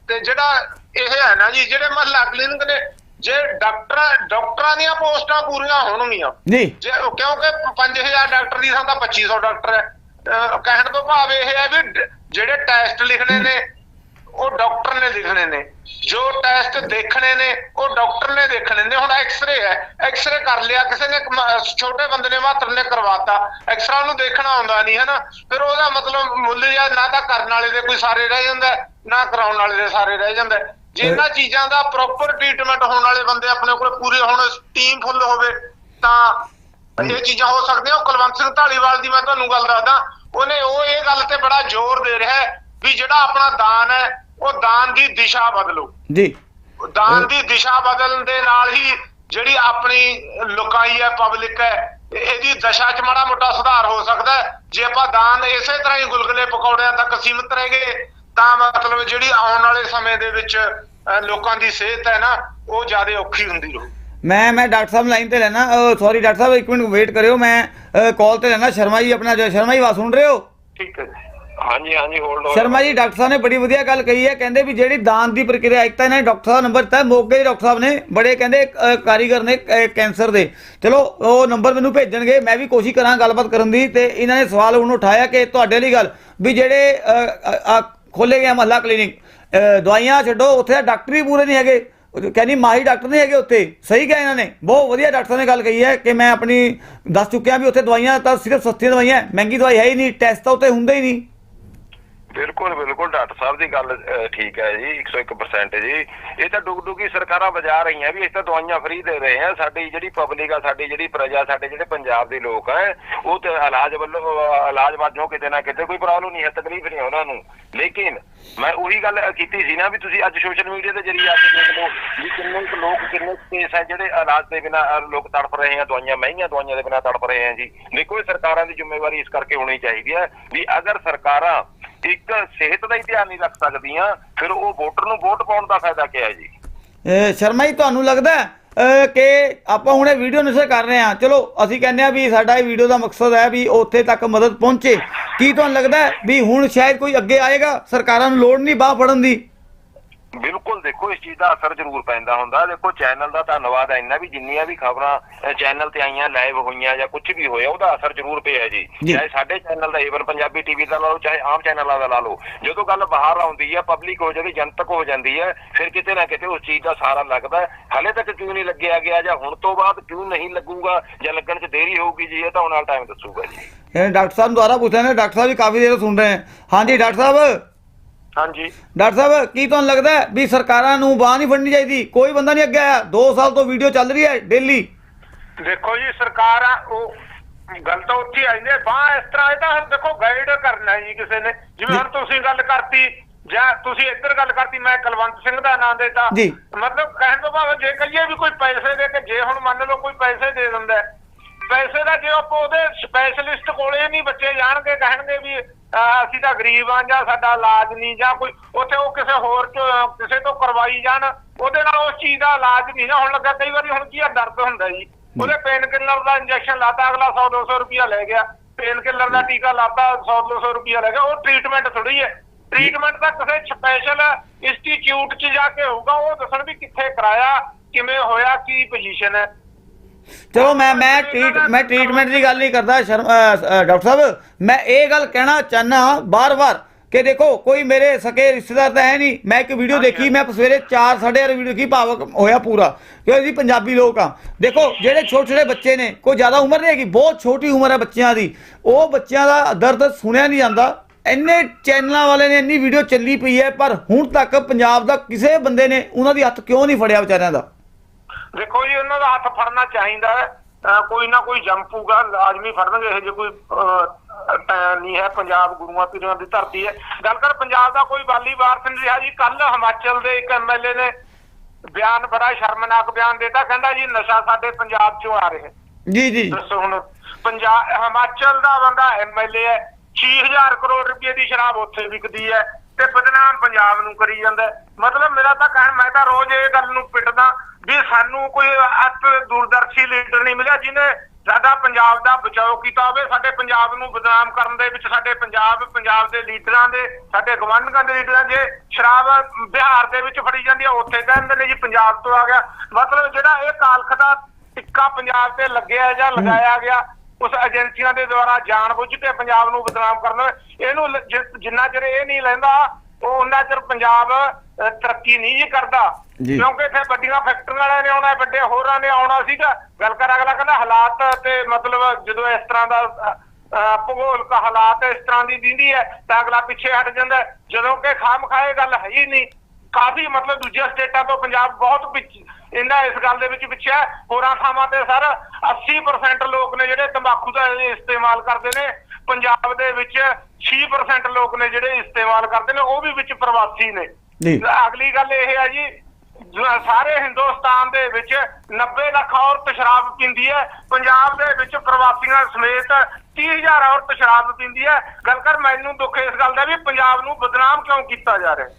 ਤੇ ਜਿਹੜਾ ਇਹ ਹੈ ਨਾ ਜੀ ਜਿਹੜੇ ਮਹੱਲਾ ਕਲੀਨਿਕ ਨੇ ਜੇ ਡਾਕਟਰ ਡਾਕਟਰਾਂ ਦੀਆਂ ਪੋਸਟਾਂ ਪੂਰੀਆਂ ਹੋਣਗੀਆਂ ਜੀ। ਜੇ ਕਿਉਂਕਿ 5000 ਡਾਕਟਰ ਦੀ ਥਾਂ ਤਾਂ 2500 ਡਾਕਟਰ ਹੈ। ਕਹਿਣ ਤੋਂ ਭਾਵ ਇਹ ਹੈ ਵੀ ਜਿਹੜੇ ਟੈਸਟ ਲਿਖਣੇ ਨੇ ਉਹ ਡਾਕਟਰ ਨੇ ਲਿਖਣੇ ਨੇ। ਜੋ ਟੈਸਟ ਦੇਖਣੇ ਨੇ ਉਹ ਡਾਕਟਰ ਨੇ ਦੇਖਣੇ ਨੇ। ਹੁਣ ਐਕਸ-ਰੇ ਹੈ। ਐਕਸ-ਰੇ ਕਰ ਲਿਆ ਕਿਸੇ ਨੇ ਛੋਟੇ ਬੰਦੇ ਨੇ ਮਾਤਰ ਨੇ ਕਰਵਾਤਾ। ਐਕਸਰਾ ਨੂੰ ਦੇਖਣਾ ਆਉਂਦਾ ਨਹੀਂ ਹੈ ਨਾ ਫਿਰ ਉਹਦਾ ਮਤਲਬ ਮੁੱਲ ਜਾਂ ਨਾ ਤਾਂ ਕਰਨ ਵਾਲੇ ਦੇ ਕੋਈ ਸਾਰੇ ਰਹਿ ਜਾਂਦਾ ਨਾ ਕਰਾਉਣ ਵਾਲੇ ਦੇ ਸਾਰੇ ਰਹਿ ਜਾਂਦਾ। ਜੇ ਇਹਨਾਂ ਚੀਜ਼ਾਂ ਦਾ ਪ੍ਰੋਪਰ ਟ੍ਰੀਟਮੈਂਟ ਹੋਣ ਵਾਲੇ ਬੰਦੇ ਆਪਣੇ ਕੋਲ ਪੂਰੇ ਹੁਣ ਟੀਮ ਫੁੱਲ ਹੋਵੇ ਤਾਂ ਇਹ ਚੀਜ਼ਾਂ ਹੋ ਸਕਦੀਆਂ। ਉਹ ਕੁਲਵੰਤ ਸਿੰਘ ਢਾਲੀਵਾਲ ਦੀ ਮੈਂ ਤੁਹਾਨੂੰ ਗੱਲ ਦੱਸਦਾ। ਉਹਨੇ ਉਹ ਇਹ ਗੱਲ ਤੇ ਬੜਾ ਜ਼ੋਰ ਦੇ ਰਿਹਾ ਵੀ ਜਿਹੜਾ ਆਪਣਾ ਦਾਨ ਹੈ ਉਹ ਦਾਨ ਦੀ ਦਿਸ਼ਾ ਬਦਲੋ। ਜੀ। ਦਾਨ ਦੀ ਦਿਸ਼ਾ ਬਦਲਣ ਦੇ ਨਾਲ ਹੀ ਜਿਹੜੀ ਆਪਣੀ ਲੁਕਾਈ ਹੈ ਪਬਲਿਕ ਹੈ ਇਹ- ਇਹਦੀ ਦਸ਼ਾ 'ਚ ਮਾੜਾ ਮੋਟਾ ਸੁਧਾਰ ਹੋ ਸਕਦਾ ਜੇ ਆਪਾਂ ਦਾਨ ਇਸੇ ਤਰ੍ਹਾਂ ਹੀ ਗੁਲਗੁਲੇ ਪਕੌੜਿਆਂ ਤੱਕ ਸੀਮਿਤ ਰਹਿ ਗਏ ਤਾਂ ਮਤਲਬ ਜਿਹੜੀ ਆਉਣ ਵਾਲੇ ਸਮੇਂ ਦੇ ਵਿੱਚ ਲੋਕਾਂ ਦੀ ਸਿਹਤ ਹੈ ਨਾ ਉਹ ਜ਼ਿਆਦਾ ਔਖੀ ਹੁੰਦੀ ਰਹੂ। ਮੈਂ ਮੈਂ ਡਾਕਟਰ ਸਾਹਿਬ ਲਾਈਨ ਤੇ ਲੈਣਾ ਸੌਰੀ ਡਾਕਟਰ ਸਾਹਿਬ ਇੱਕ ਮਿੰਟ ਵੇਟ ਕਰਿਓ। ਮੈਂ ਕਾਲ ਤੇ ਲੈਣਾ ਸ਼ਰਮਾ ਜੀ ਆਪਣਾ ਜੋ- ਸ਼ਰਮਾ ਜੀ ਆਵਾਜ਼ ਸੁਣ ਰਹੇ ਹੋ? ਠੀਕ ਹੈ ਜੀ। ਹਾਂਜੀ ਹਾਂਜੀ ਹੋਲਡ ਸ਼ਰਮਾ ਜੀ ਡਾਕਟਰ ਸਾਹਿਬ ਨੇ ਬੜੀ ਵਧੀਆ ਗੱਲ ਕਹੀ ਹੈ। ਕਹਿੰਦੇ ਵੀ ਜਿਹੜੀ ਦਾਨ ਦੀ ਪ੍ਰਕਿਰਿਆ ਇੱਕ ਤਾਂ ਇਹਨਾਂ ਨੇ ਡਾਕਟਰ ਸਾਹਿਬ ਦਾ ਨੰਬਰ ਦਿੱਤਾ ਹੈ, ਮੋਗੇ ਦੇ ਡਾਕਟਰ ਸਾਹਿਬ ਨੇ ਬੜੇ ਕਹਿੰਦੇ ਅ, ਕਾਰੀਗਰ ਨੇ ਅ, ਕੈਂਸਰ ਦੇ। ਚਲੋ ਉਹ ਨੰਬਰ ਮੈਨੂੰ ਭੇਜਣਗੇ ਮੈਂ ਵੀ ਕੋਸ਼ਿਸ਼ ਕਰਾਂ ਗੱਲਬਾਤ ਕਰਨ ਦੀ ਤੇ ਇਹਨਾਂ ਨੇ ਸਵਾਲ ਹੁਣ ਉਠਾਇਆ ਕਿ ਤੁਹਾਡੇ ਲਈ ਗੱਲ ਵੀ ਜਿਹੜੇ ਖੋਲੇ ਗਏ ਮਹੱਲਾ ਕਲੀਨਿਕ ਦਵਾਈਆਂ ਛੱਡੋ ਉੱਥੇ ਤਾਂ ਡਾਕਟਰ ਹੀ ਪੂਰੇ ਨਹੀਂ ਹੈਗੇ। ਉਹ ਕਹਿੰਦੀ ਮਾਹੀ ਡਾਕਟਰ ਨਹੀਂ ਹੈਗੇ ਉੱਥੇ। ਸਹੀ ਕਿਹਾ ਇਹਨਾਂ ਨੇ। ਬਹੁਤ ਵਧੀਆ ਡਾਕਟਰ ਨੇ ਗੱਲ ਕਹੀ ਹੈ ਕਿ ਮੈਂ ਆਪਣੀ ਦੱਸ ਚੁੱਕਿਆ ਵੀ ਉੱਥੇ ਦਵਾਈਆਂ ਤਾਂ ਸਿਰਫ ਸਸਤੀਆਂ ਦਵਾਈਆਂ ਹੈ, ਮਹਿੰਗੀ ਦਵਾਈ ਹੈ ਹੀ ਨਹੀਂ ਟੈਸਟ ਤਾਂ ਉੱਥੇ ਹੁੰਦੇ ਹੀ ਨਹੀਂ। ਬਿਲਕੁਲ ਬਿਲਕੁਲ, ਡਾਕਟਰ ਸਾਹਿਬ ਦੀ ਗੱਲ ਠੀਕ ਹੈ ਜੀ 101% ਜੀ। ਇਹ ਤਾਂ ਡੁਗ ਡੁਗੀ ਸਰਕਾਰਾਂ ਵਜਾ ਰਹੀਆਂ ਵੀ ਇਹ ਤਾਂ ਦਵਾਈਆਂ ਫ੍ਰੀ ਦੇ ਰਹੇ ਆ ਸਾਡੀ ਜਿਹੜੀ ਪਬਲਿਕ ਆ, ਸਾਡੀ ਜਿਹੜੀ ਪ੍ਰਜਾ, ਸਾਡੇ ਜਿਹੜੇ ਪੰਜਾਬ ਦੇ ਲੋਕ ਆ, ਉਹ ਤੇ ਇਲਾਜ ਵੱਲੋਂ, ਇਲਾਜ ਵਜੋਂ ਕਿਤੇ ਨਾ ਕਿਤੇ ਕੋਈ ਪ੍ਰੋਬਲਮ ਨਹੀਂ ਹੈ ਤਕਲੀਫ ਨਹੀਂ ਉਹਨਾਂ ਨੂੰ। ਲੇਕਿਨ ਮੈਂ ਉਹੀ ਗੱਲ ਕੀਤੀ ਸੀ ਨਾ ਵੀ ਤੁਸੀਂ ਅੱਜ ਸੋਸ਼ਲ ਮੀਡੀਆ ਦੇ ਜਰੀਏ ਆ ਕੇ ਦੇਖ ਲਓ ਵੀ ਕਿੰਨੇ ਕੁ ਲੋਕ, ਕਿੰਨੇ ਕੇਸ ਹੈ ਜਿਹੜੇ ਇਲਾਜ ਦੇ ਬਿਨਾ ਲੋਕ ਤੜਪ ਰਹੇ ਆ, ਦਵਾਈਆਂ, ਮਹਿੰਗੀਆਂ ਦਵਾਈਆਂ ਦੇ ਬਿਨਾ ਤੜਪ ਰਹੇ ਆ ਜੀ। ਦੇਖੋ ਇਹ ਸਰਕਾਰਾਂ ਦੀ ਜ਼ਿੰਮੇਵਾਰੀ ਇਸ ਕਰਕੇ ਹੋਣੀ ਚਾਹੀਦੀ ਹੈ ਵੀ ਅਗਰ ਸਰਕਾਰਾਂ ਇੱਕ ਸਿਹਤ ਦਾ ਹੀ ਧਿਆਨ ਨਹੀਂ ਰੱਖ ਸਕਦੀਆਂ ਫਿਰ ਉਹ ਵੋਟਰ ਨੂੰ ਵੋਟ ਪਾਉਣ ਦਾ ਫਾਇਦਾ ਕੀ ਹੈ ਜੀ? ਸ਼ਰਮਾ ਜੀ ਤੁਹਾਨੂੰ ਲੱਗਦਾ ਹੈ ਅਹ, ਕਿ ਆਪਾਂ ਹੁਣੇ ਵੀਡੀਓ ਨਸ਼ਰ ਕਰ ਰਹੇ ਹਾਂ? ਚਲੋ ਅਸੀਂ ਕਹਿੰਦੇ ਆ ਵੀ ਸਾਡਾ ਇਹ ਵੀਡੀਓ ਦਾ ਮਕਸਦ ਹੈ ਵੀ ਉੱਥੇ ਤੱਕ ਮਦਦ ਪਹੁੰਚੇ। ਕੀ ਤੁਹਾਨੂੰ ਲੱਗਦਾ ਵੀ ਹੁਣ ਸ਼ਾਇਦ ਕੋਈ ਅੱਗੇ ਆਏਗਾ? ਸਰਕਾਰਾਂ ਨੂੰ ਲੋੜ ਨਹੀਂ ਬਾਹ ਫੜਨ ਦੀ। ਬਿਲਕੁਲ ਦੇਖੋ ਇਸ ਚੀਜ਼ ਦਾ ਅਸਰ ਜ਼ਰੂਰ ਪੈਂਦਾ ਹੁੰਦਾ। ਦੇਖੋ ਚੈਨਲ ਦਾ ਧੰਨਵਾਦ ਹੈ ਇੰਨਾ ਵੀ ਜਿੰਨੀਆਂ ਵੀ ਖਬਰਾਂ ਚੈਨਲ ਤੇ ਆਈਆਂ ਲਾਈਵ ਹੋਈਆਂ ਜਾਂ ਕੁਝ ਵੀ ਹੋਇਆ ਉਹਦਾ ਅਸਰ ਜ਼ਰੂਰ ਪਿਆ ਜੀ। ਚਾਹੇ ਸਾਡੇ ਚੈਨਲ ਦਾ ਏਵਨ ਪੰਜਾਬੀ ਟੀਵੀ ਦਾ ਲਾ ਲਓ ਚਾਹੇ ਆਮ ਚੈਨਲਾਂ ਦਾ ਲਾ ਲਓ। ਜਦੋਂ ਗੱਲ ਬਾਹਰ ਆਉਂਦੀ ਹੈ ਪਬਲਿਕ ਹੋ ਜਾਂਦੀ ਜਨਤਕ ਹੋ ਜਾਂਦੀ ਹੈ ਫਿਰ ਕਿਤੇ ਨਾ ਕਿਤੇ ਉਸ ਚੀਜ਼ ਦਾ ਸਾਰਾ ਲੱਗਦਾ ਹੈ। ਹਾਲੇ ਤੱਕ ਕਿਉਂ ਨਹੀਂ ਲੱਗਿਆ ਗਿਆ ਜਾਂ ਹੁਣ ਤੋਂ ਬਾਅਦ ਕਿਉਂ ਨਹੀਂ ਲੱਗੂਗਾ ਜਾਂ ਲੱਗਣ 'ਚ ਦੇਰੀ ਹੋਊਗੀ ਜੀ ਇਹ ਤਾਂ ਆਉਣ ਵਾਲਾ ਟਾਈਮ ਦੱਸੂਗਾ ਜੀ। ਇਹ ਡਾਕਟਰ ਸਾਹਿਬ ਨੂੰ ਦੁਬਾਰਾ ਪੁੱਛ ਰਹੇ ਨੇ ਡਾਕਟਰ ਸਾਹਿਬ ਵੀ ਕਾਫੀ ਦੇਰ ਸੁਣ ਰਹੇ ਹਨ ਹਾਂਜੀ ਡਾਕਟਰ ਸਾਹਿਬ। ਹਾਂਜੀ। ਡਾਕਟਰ ਸਾਹਿਬ ਕੀ ਤੁਹਾਨੂੰ ਲੱਗਦਾ ਹੈ ਵੀ ਸਰਕਾਰਾਂ ਨੂੰ ਬਾਹ ਨਹੀਂ ਫੜਨੀ ਚਾਹੀਦੀ? ਕੋਈ ਬੰਦਾ ਨਹੀਂ ਅੱਗੇ ਆਇਆ। 2 ਸਾਲ ਤੋਂ ਵੀਡੀਓ ਚੱਲ ਰਹੀ ਹੈ ਡੇਲੀ। ਦੇਖੋ ਜੀ ਸਰਕਾਰ ਉਹ ਗੱਲ ਤਾਂ ਉੱਥੇ ਹੀ। ਆਈਂਦੇ ਬਾਹ ਇਸ ਤਰ੍ਹਾਂ ਇਹ ਤਾਂ ਹੁਣ ਦੇਖੋ ਗਾਈਡ ਕਰਨਾ ਜੀ ਕਿਸੇ ਨੇ। ਜਿਵੇਂ ਹੁਣ ਤੁਸੀਂ ਗੱਲ ਕਰਤੀ ਜਾਂ ਤੁਸੀਂ ਇੱਧਰ ਗੱਲ ਕਰਤੀ ਮੈਂ ਕੁਲਵੰਤ ਸਿੰਘ ਦਾ ਨਾਂ ਦੇਤਾ। ਮਤਲਬ ਕਹਿਣ ਤੋਂ ਭਾਵ ਜੇ ਕਹੀਏ ਵੀ ਕੋਈ ਪੈਸੇ ਦੇ ਕੇ ਜੇ ਹੁਣ ਮੰਨ ਲਓ ਕੋਈ ਪੈਸੇ ਦੇ ਦਿੰਦਾ ਪੈਸੇ ਦਾ ਜੇ ਆਪਾਂ ਉਹਦੇ ਸਪੈਸ਼ਲਿਸਟ ਕੋਲੇ ਨਹੀਂ ਬੱਚੇ ਜਾਣਗੇ ਕਹਿਣਗੇ ਵੀ ਅਸੀਂ ਤਾਂ ਗਰੀਬ ਆ ਜਾਂ ਸਾਡਾ ਇਲਾਜ ਨਹੀਂ ਜਾਂ ਕੋਈ ਉੱਥੇ ਉਹ ਕਿਸੇ ਹੋਰ ਚ ਕਿਸੇ ਤੋਂ ਕਰਵਾਈ ਜਾਣ ਉਹਦੇ ਨਾਲ ਉਸ ਚੀਜ਼ ਦਾ ਇਲਾਜ ਨਹੀਂ ਨਾ ਹੋਣ ਲੱਗਾ। ਕਈ ਵਾਰੀ ਹੁਣ ਕੀ ਆ ਦਰਦ ਹੁੰਦਾ ਜੀ। ਉਹਦੇ ਪੇਨ ਕਿਲਰ ਦਾ ਇੰਜੈਕਸ਼ਨ ਲਾਤਾ ਅਗਲਾ 100 200 ਰੁਪਿਆ ਲੈ ਗਿਆ। ਪੇਨ ਕਿਲਰ ਦਾ ਟੀਕਾ ਲਾਤਾ 100 200 ਰੁਪਿਆ ਲੈ ਗਿਆ। ਉਹ ਟ੍ਰੀਟਮੈਂਟ ਥੋੜੀ ਹੈ। ਟ੍ਰੀਟਮੈਂਟ ਤਾਂ ਕਿਸੇ ਸਪੈਸ਼ਲ ਇੰਸਟੀਚਿਊਟ 'ਚ ਜਾ ਕੇ ਹੋਊਗਾ ਉਹ ਦੱਸਣ ਵੀ ਕਿੱਥੇ ਕਰਾਇਆ ਕਿਵੇਂ ਹੋਇਆ ਕੀ ਪੋਜੀਸ਼ਨ ਹੈ। ਚਲੋ ਮੈਂ ਮੈਂ ਟ੍ਰੀਟ ਮੈਂ ਟ੍ਰੀਟਮੈਂਟ ਦੀ ਗੱਲ ਨਹੀਂ ਕਰਦਾ ਡਾਕਟਰ ਸਾਹਿਬ। ਮੈਂ ਇਹ ਗੱਲ ਕਹਿਣਾ ਚਾਹਨਾ ਬਾਰ-ਬਾਰ ਕਿ ਦੇਖੋ ਕੋਈ ਮੇਰੇ ਸਕੇ ਰਿਸ਼ਤੇਦਾਰ ਤਾਂ ਹੈ ਨਹੀਂ। ਮੈਂ ਇੱਕ ਵੀਡੀਓ ਦੇਖੀ ਮੈਂ ਸਵੇਰੇ 4 4:30 ਵੀਡੀਓ ਦੇਖੀ ਭਾਵਕ ਹੋਇਆ ਪੂਰਾ। ਕਿ ਅਸੀਂ ਪੰਜਾਬੀ ਲੋਕ ਆ ਦੇਖੋ ਜਿਹੜੇ ਛੋਟੇ ਛੋਟੇ ਬੱਚੇ ਨੇ ਕੋਈ ਜ਼ਿਆਦਾ ਉਮਰ ਨਹੀਂ ਹੈਗੀ ਬਹੁਤ ਛੋਟੀ ਉਮਰ ਹੈ ਬੱਚਿਆਂ ਦੀ। ਉਹ ਬੱਚਿਆਂ ਦਾ ਦਰਦ ਸੁਣਿਆ ਨਹੀਂ ਜਾਂਦਾ। ਇੰਨੇ ਚੈਨਲਾਂ ਵਾਲੇ ਨੇ ਇੰਨੀ ਵੀਡੀਓ ਚੱਲੀ ਪਈ ਹੈ ਪਰ ਹੁਣ ਤੱਕ ਪੰਜਾਬ ਦਾ ਕਿਸੇ ਬੰਦੇ ਨੇ ਉਹਨਾਂ ਦੀ ਹੱਥ ਕਿਉਂ ਨਹੀਂ ਫੜਿਆ ਵਿਚਾਰਿਆਂ ਦਾ? ਦੇਖੋ ਜੀ ਉਹਨਾਂ ਦਾ ਹੱਥ ਫੜਨਾ ਚਾਹੀਦਾ ਕੋਈ ਨਾ ਕੋਈ ਜੰਪੂਗਾ ਲਾਜ਼ਮੀ ਫੜਨਗੇ ਇਹ ਜੇ ਕੋਈ ਨਹੀਂ ਹੈ ਪੰਜਾਬ ਗੁਰੂਆਂ ਪੀਰਾਂ ਦੀ ਧਰਤੀ ਹੈ। ਗੱਲ ਕਰ ਪੰਜਾਬ ਦਾ ਕੋਈ ਵਾਲੀ ਵਾਰਸ ਨਹੀਂ ਰਿਹਾ ਜੀ ਕੱਲ ਹਿਮਾਚਲ ਦੇ ਇੱਕ ਐਮਐਲਏ ਨੇ ਬਿਆਨ ਬੜਾ ਸ਼ਰਮਨਾਕ ਬਿਆਨ ਦਿੱਤਾ ਕਹਿੰਦਾ ਜੀ ਨਸ਼ਾ ਸਾਡੇ ਪੰਜਾਬ ਚੋਂ ਆ ਰਿਹਾ ਜੀ ਜੀ। ਦੱਸੋ ਹੁਣ ਪੰਜਾਬ ਹਿਮਾਚਲ ਦਾ ਬੰਦਾ ਐਮਐਲਏ ਹੈ 6000 ਕਰੋੜ ਰੁਪਏ ਦੀ ਸ਼ਰਾਬ ਉੱਥੇ ਵਿਕਦੀ ਹੈ ਤੇ ਬਦਨਾਮ ਪੰਜਾਬ ਨੂੰ ਕਰੀ ਜਾਂਦਾ। ਮਤਲਬ ਮੇਰਾ ਤਾਂ ਕਹਿਣ ਮੈਂ ਤਾਂ ਰੋਜ਼ ਇਹ ਗੱਲ ਨੂੰ ਪਿੱਟਦਾ ਵੀ ਸਾਨੂੰ ਕੋਈ ਅੱਤ ਦੂਰਦਰਸ਼ੀ ਲੀਡਰ ਨਹੀਂ ਮਿਲਿਆ ਜਿਹਨੇ ਸਾਡਾ ਪੰਜਾਬ ਦਾ ਬਚਾਓ ਕੀਤਾ ਹੋਵੇ ਸਾਡੇ ਪੰਜਾਬ ਨੂੰ ਬਦਨਾਮ ਕਰਨ ਦੇ ਵਿੱਚ ਸਾਡੇ ਪੰਜਾਬ ਪੰਜਾਬ ਦੇ ਲੀਡਰਾਂ ਦੇ ਸਾਡੇ ਗਵਰਨਰਾਂ ਦੇ ਲੀਡਰਾਂ ਜੇ ਸ਼ਰਾਬ ਬਿਹਾਰ ਦੇ ਵਿੱਚ ਫੜੀ ਜਾਂਦੀ ਹੈ ਉੱਥੇ ਕਹਿੰਦੇ ਨੇ ਜੀ ਪੰਜਾਬ ਤੋਂ ਆ ਗਿਆ। ਮਤਲਬ ਜਿਹੜਾ ਇਹ ਕਾਲਖ ਦਾ ਟਿੱਕਾ ਪੰਜਾਬ ਤੇ ਲੱਗਿਆ ਜਾਂ ਲਗਾਇਆ ਗਿਆ ਉਸ ਏਜੰਸੀਆਂ ਦੇ ਦੁਆਰਾ ਜਾਣਬੁੱਝ ਕੇ ਪੰਜਾਬ ਨੂੰ ਬਦਨਾਮ ਕਰਨਾ ਇਹਨੂੰ ਜਿੰਨਾ ਚਿਰ ਇਹ ਨਹੀਂ ਲੈਂਦਾ ਉਹ ਉਹਨਾਂ ਚਿਰ ਪੰਜਾਬ ਤਰੱਕੀ ਨਹੀਂ ਜੀ ਕਰਦਾ। ਕਿਉਂਕਿ ਇੱਥੇ ਵੱਡੀਆਂ ਫੈਕਟਰੀਆਂ ਵਾਲਿਆਂ ਨੇ ਆਉਣਾ ਵੱਡੇ ਹੋਰਾਂ ਨੇ ਆਉਣਾ ਸੀਗਾ। ਗੱਲ ਕਰ ਅਗਲਾ ਕਹਿੰਦਾ ਹਾਲਾਤ ਤੇ ਮਤਲਬ ਜਦੋਂ ਇਸ ਤਰ੍ਹਾਂ ਦਾ ਭੂਗੋਲਿਕ ਹਾਲਾਤ ਇਸ ਤਰ੍ਹਾਂ ਦੀ ਦਿੰਦੀ ਹੈ ਤਾਂ ਅਗਲਾ ਪਿੱਛੇ ਹਟ ਜਾਂਦਾ। ਜਦੋਂ ਕਿ ਖਾਮ ਖਾਏ ਗੱਲ ਹੈ ਹੀ ਨਹੀਂ। ਕਾਫੀ ਮਤਲਬ ਦੂਜੀਆਂ ਸਟੇਟਾਂ ਤੋਂ ਪੰਜਾਬ ਬਹੁਤ ਪਿੱਛੇ ਇਹਨਾਂ ਇਸ ਗੱਲ ਦੇ ਵਿੱਚ ਪਿੱਛੇ ਹੋਰਾਂ ਥਾਵਾਂ ਤੇ ਸਰ 80% ਲੋਕ ਨੇ ਜਿਹੜੇ ਤੰਬਾਕੂ ਦਾ ਇਸਤੇਮਾਲ ਕਰਦੇ ਨੇ। ਪੰਜਾਬ ਦੇ ਵਿੱਚ 6% ਲੋਕ ਨੇ ਜਿਹੜੇ ਇਸਤੇਮਾਲ ਕਰਦੇ ਨੇ ਉਹ ਵੀ ਵਿੱਚ ਪ੍ਰਵਾਸੀ ਨੇ। ਜੀ। ਅਗਲੀ ਗੱਲ ਇਹ ਹੈ ਜੀ ਸਾਰੇ ਹਿੰਦੁਸਤਾਨ ਦੇ ਵਿੱਚ 90 ਲੱਖ ਔਰਤ ਸ਼ਰਾਬ ਪੀਂਦੀ ਹੈ, ਪੰਜਾਬ ਦੇ ਵਿੱਚ ਪ੍ਰਵਾਸੀਆਂ ਸਮੇਤ 30000 ਔਰਤ ਸ਼ਰਾਬ ਪੀਂਦੀ ਹੈ ਗੱਲ ਕਰ, ਮੈਨੂੰ ਦੁੱਖ ਇਸ ਗੱਲ ਦਾ ਵੀ ਪੰਜਾਬ ਨੂੰ ਬਦਨਾਮ ਕਿਉਂ ਕੀਤਾ ਜਾ ਰਿਹਾ ਹੈ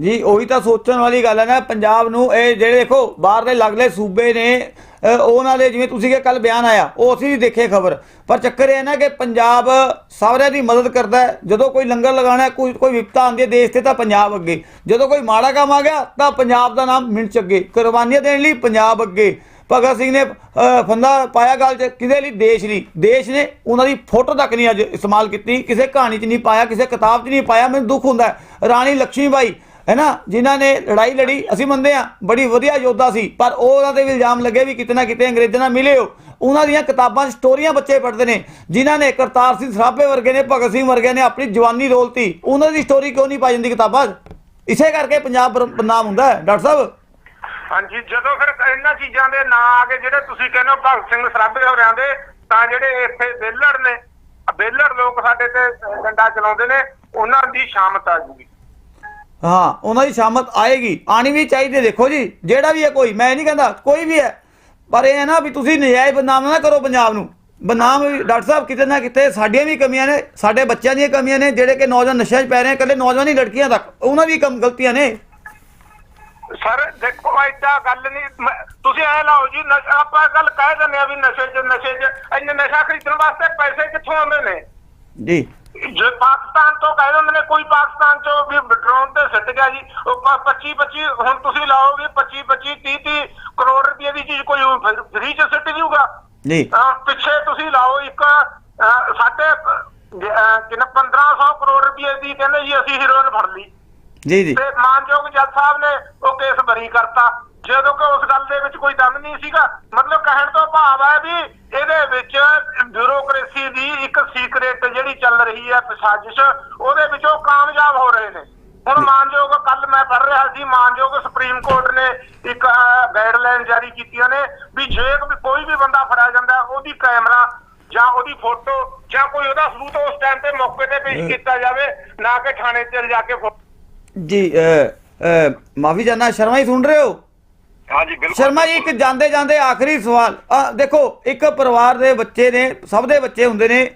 ਜੀ, ਉਹੀ ਤਾਂ ਸੋਚਣ ਵਾਲੀ ਗੱਲ ਹੈ ਨਾ, ਪੰਜਾਬ ਨੂੰ ਇਹ ਜਿਹੜੇ ਦੇਖੋ ਬਾਹਰਲੇ ਦੇ ਲਗਲੇ ਸੂਬੇ ਨੇ ਉਹਨਾਂ ਦੇ ਜਿਵੇਂ ਤੁਸੀਂ ਕਿ ਕੱਲ ਬਿਆਨ ਆਇਆ, ਉਹ ਅਸੀਂ ਵੀ ਦੇਖੇ ਖਬਰ। ਪਰ ਚੱਕਰ ਇਹ ਹੈ ਨਾ ਕਿ ਪੰਜਾਬ ਸਾਰਿਆਂ ਦੀ ਮਦਦ ਕਰਦਾ ਹੈ। ਜਦੋਂ ਕੋਈ ਲੰਗਰ ਲਗਾਉਣਾ, ਕੋਈ ਕੋਈ ਵਿਪਤਾ ਆਉਂਦੀ ਹੈ ਦੇਸ਼ ਤੇ ਤਾਂ ਪੰਜਾਬ ਅੱਗੇ। ਜਦੋਂ ਕੋਈ ਮਾੜਾ ਕੰਮ ਆ ਗਿਆ, ਤਾਂ ਪੰਜਾਬ ਦਾ ਨਾਮ ਮਿੰਟ ਚ ਅੱਗੇ ਕੁਰਬਾਨੀਆਂ ਦੇਣ ਲਈ ਪੰਜਾਬ ਅੱਗੇ। ਭਗਤ ਸਿੰਘ ਨੇ ਫੰਦਾ ਪਾਇਆ ਗੱਲ ਚ, ਕਿਹਦੇ ਲਈ? ਦੇਸ਼ ਲਈ। ਦੇਸ਼ ਨੇ ਉਹਨਾਂ ਦੀ ਫੋਟੋ ਤੱਕ ਨਹੀਂ ਅੱਜ ਇਸਤੇਮਾਲ ਕੀਤੀ, ਕਿਸੇ ਕਹਾਣੀ 'ਚ ਨਹੀਂ ਪਾਇਆ, ਕਿਸੇ ਕਿਤਾਬ 'ਚ ਨਹੀਂ ਪਾਇਆ। ਮੈਨੂੰ ਦੁੱਖ ਹੁੰਦਾ ਰਾਣੀ ਲక్ష్ਮੀ ਬਾਈ ਹੈ ਨਾ ਜਿਨ੍ਹਾਂ ਨੇ ਲੜਾਈ ਲੜੀ, ਅਸੀਂ ਮੰਨਦੇ ਆ ਬੜੀ ਵਧੀਆ ਯੋਧਾ ਸੀ, ਪਰ ਉਹ ਉਹਨਾਂ ਤੇ ਵੀ ਇਲਜ਼ਾਮ ਲੱਗੇ ਵੀ ਕਿਤੇ ਨਾ ਕਿਤੇ ਅੰਗਰੇਜ਼ਾਂ ਨਾਲ ਮਿਲੇ ਹੋ। ਉਹਨਾਂ ਦੀਆਂ ਕਿਤਾਬਾਂ 'ਚ ਸਟੋਰੀਆਂ ਬੱਚੇ ਪੜ੍ਹਦੇ ਨੇ, ਜਿਨ੍ਹਾਂ ਨੇ ਕਰਤਾਰ ਸਿੰਘ ਸਰਾਭੇ ਵਰਗੇ ਨੇ, ਭਗਤ ਸਿੰਘ ਵਰਗੇ ਨੇ ਆਪਣੀ ਜਵਾਨੀ ਰੋਲਤੀ। ਉਹਨਾਂ ਦੀ ਸਟੋਰੀ ਕਿਉਂ ਨਹੀਂ ਪਾਈ ਜਾਂਦੀ ਕਿਤਾਬਾਂ 'ਚ? ਇਸੇ ਕਰਕੇ ਪੰਜਾਬ ਬਦਨਾਮ ਹੁੰਦਾ ਹੈ, ਡਾਕਟਰ ਸਾਹਿਬ। ਹਾਂਜੀ, ਜਦੋਂ ਫਿਰ ਇਹਨਾਂ ਚੀਜ਼ਾਂ ਦੇ ਨਾਂ ਆ ਕੇ ਜਿਹੜੇ ਤੁਸੀਂ ਕਹਿੰਦੇ ਹੋ ਭਗਤ ਸਿੰਘ ਸਰਾਭੇ ਹੋਰਿਆਂ ਦੇ, ਤਾਂ ਜਿਹੜੇ ਇੱਥੇ ਬੇਲੜ ਨੇ ਆਹ ਬੇਲੜ ਲੋਕ ਸਾਡੇ ਤੇ ਡੰਡਾ ਚਲਾਉਂਦੇ ਨੇ, ਉਹਨਾਂ ਦੀ ਸ਼ਾਮਤ ਆ ਜੂਗੀ ਹਾਂ ਉਹਨਾਂ ਦੀ ਸ਼ਾਮਤ ਆਏਗੀ। ਆਣੀ ਵੀ ਚਾਹੀਦੀ। ਦੇਖੋ ਜੀ ਜਿਹੜਾ ਵੀ ਹੈ ਕੋਈ ਮੈਂ ਨਹੀਂ ਕਹਿੰਦਾ ਕੋਈ ਵੀ ਹੈ। ਪਰ ਇਹ ਹੈ ਨਾ ਵੀ ਤੁਸੀਂ ਨਜਾਇਜ਼ ਬਦਨਾਮ ਨਾ ਕਰੋ ਪੰਜਾਬ ਨੂੰ। ਬਦਨਾਮ ਵੀ ਡਾਕਟਰ ਸਾਹਿਬ ਕਿਤੇ ਨਾ ਕਿਤੇ ਸਾਡੀਆਂ ਵੀ ਕਮੀਆਂ ਨੇ ਸਾਡੇ ਬੱਚਿਆਂ ਦੀਆਂ ਕਮੀਆਂ ਨੇ ਜਿਹੜੇ ਕਿ ਨੌਜਵਾਨ ਨਸ਼ਿਆਂ 'ਚ ਪੈ ਰਹੇ ਆ ਇਕੱਲੇ ਨੌਜਵਾਨ ਹੀ ਲੜਕੀਆਂ ਤੱਕ ਉਹਨਾਂ ਦੀ ਕਮ ਗਲਤੀਆਂ ਨੇ। ਸਰ ਦੇਖੋ ਐਡਾ ਗੱਲ ਨਹੀਂ ਤੁਸੀਂ ਐ ਲਾਓ ਜੀ ਆਪਾਂ ਗੱਲ ਕਹਿ ਦਿੰਦੇ ਆ ਵੀ ਨਸ਼ੇ 'ਚ ਨਸ਼ੇ 'ਚ ਇੰਨੇ ਨਸ਼ਾ ਖਰੀਦਣ ਵਾਸਤੇ ਪੈਸੇ ਕਿੱਥੋਂ ਆਉਂਦੇ ਨੇ? ਜੀ। ਜੇ ਪਾਕਿਸਤਾਨ ਤੋਂ ਕਹਿ ਦਿੰਦੇ ਨੇ ਕੋਈ ਪਾਕਿਸਤਾਨ ਚੋਂ ਵੀ ਡਰੋਨ ਤੇ ਸਿੱਟ ਗਿਆ ਜੀ ਉਹ 25 25 ਹੁਣ ਤੁਸੀਂ ਲਾਓਗੇ 25 25 30 30 ਕਰੋੜ ਰੁਪਏ ਦੀ ਚੀਜ਼ ਕੋਈ ਫ੍ਰੀ ਚ ਸਿੱਟ ਜੂਗਾ। ਜੀ ਪਿੱਛੇ ਤੁਸੀਂ ਲਾਓ ਇੱਕ ਸਾਡੇ ਕਿੰਨਾ 1500 ਕਰੋੜ ਰੁਪਏ ਦੀ ਕਹਿੰਦੇ ਜੀ ਅਸੀਂ ਹੀਰੋਇਨ ਫੜ ਲਈ। ਜੀ ਜੀ। ਤੇ ਮਾਨਯੋਗ ਜੱਜ ਸਾਹਿਬ ਨੇ ਉਹ ਕੇਸ ਬਰੀ ਕਰਤਾ। ਜਦੋਂ ਕਿ ਉਸ ਗੱਲ ਦੇ ਵਿੱਚ ਕੋਈ ਦਮ ਨਹੀਂ ਸੀਗਾ। ਮਤਲਬ ਕਹਿਣ ਤੋਂ ਭਾਵ ਹੈ ਵੀ ਇਹਦੇ ਵਿੱਚ ਬਿਊਰੋਕ੍ਰੇਸੀ ਦੀ ਇੱਕ ਸੀਕ੍ਰੇਟ ਜਿਹੜੀ ਚੱਲ ਰਹੀ ਹੈ ਸਾਜ਼ਿਸ਼ ਉਹਦੇ ਵਿੱਚ ਉਹ ਕਾਮਯਾਬ ਹੋ ਰਹੇ ਨੇ। ਹੁਣ ਮਾਨਯੋਗ ਕੱਲ ਮੈਂ ਪੜ੍ਹ ਰਿਹਾ ਸੀ ਮਾਨਯੋਗ ਸੁਪਰੀਮ ਕੋਰਟ ਨੇ ਇੱਕ ਗਾਈਡਲਾਈਨ ਜਾਰੀ ਕੀਤੀਆਂ ਨੇ ਵੀ ਜੇ ਕੋਈ ਵੀ ਬੰਦਾ ਫੜਿਆ ਜਾਂਦਾ ਉਹਦੀ ਕੈਮਰਾ ਜਾਂ ਉਹਦੀ ਫੋਟੋ ਜਾਂ ਕੋਈ ਉਹਦਾ ਸਬੂਤ ਉਸ ਟਾਈਮ ਤੇ ਮੌਕੇ ਤੇ ਪੇਸ਼ ਕੀਤਾ ਜਾਵੇ ਨਾ ਕਿ ਥਾਣੇ ਤੇ ਜਾ ਕੇ ਜੀ ਮਾਫੀ ਚਾਹਨਾ ਸ਼ਰਮਾ ਜੀ ਸੁਣ ਰਹੇ ਹੋ? ਹਾਂਜੀ ਬਿਲਕੁਲ ਸ਼ਰਮਾ ਜੀ ਇੱਕ ਜਾਂਦੇ ਜਾਂਦੇ ਆਖਰੀ ਸਵਾਲ। ਅ, ਦੇਖੋ ਇੱਕ ਪਰਿਵਾਰ ਦੇ ਬੱਚੇ ਨੇ ਸਭ ਦੇ ਬੱਚੇ ਹੁੰਦੇ ਨੇ।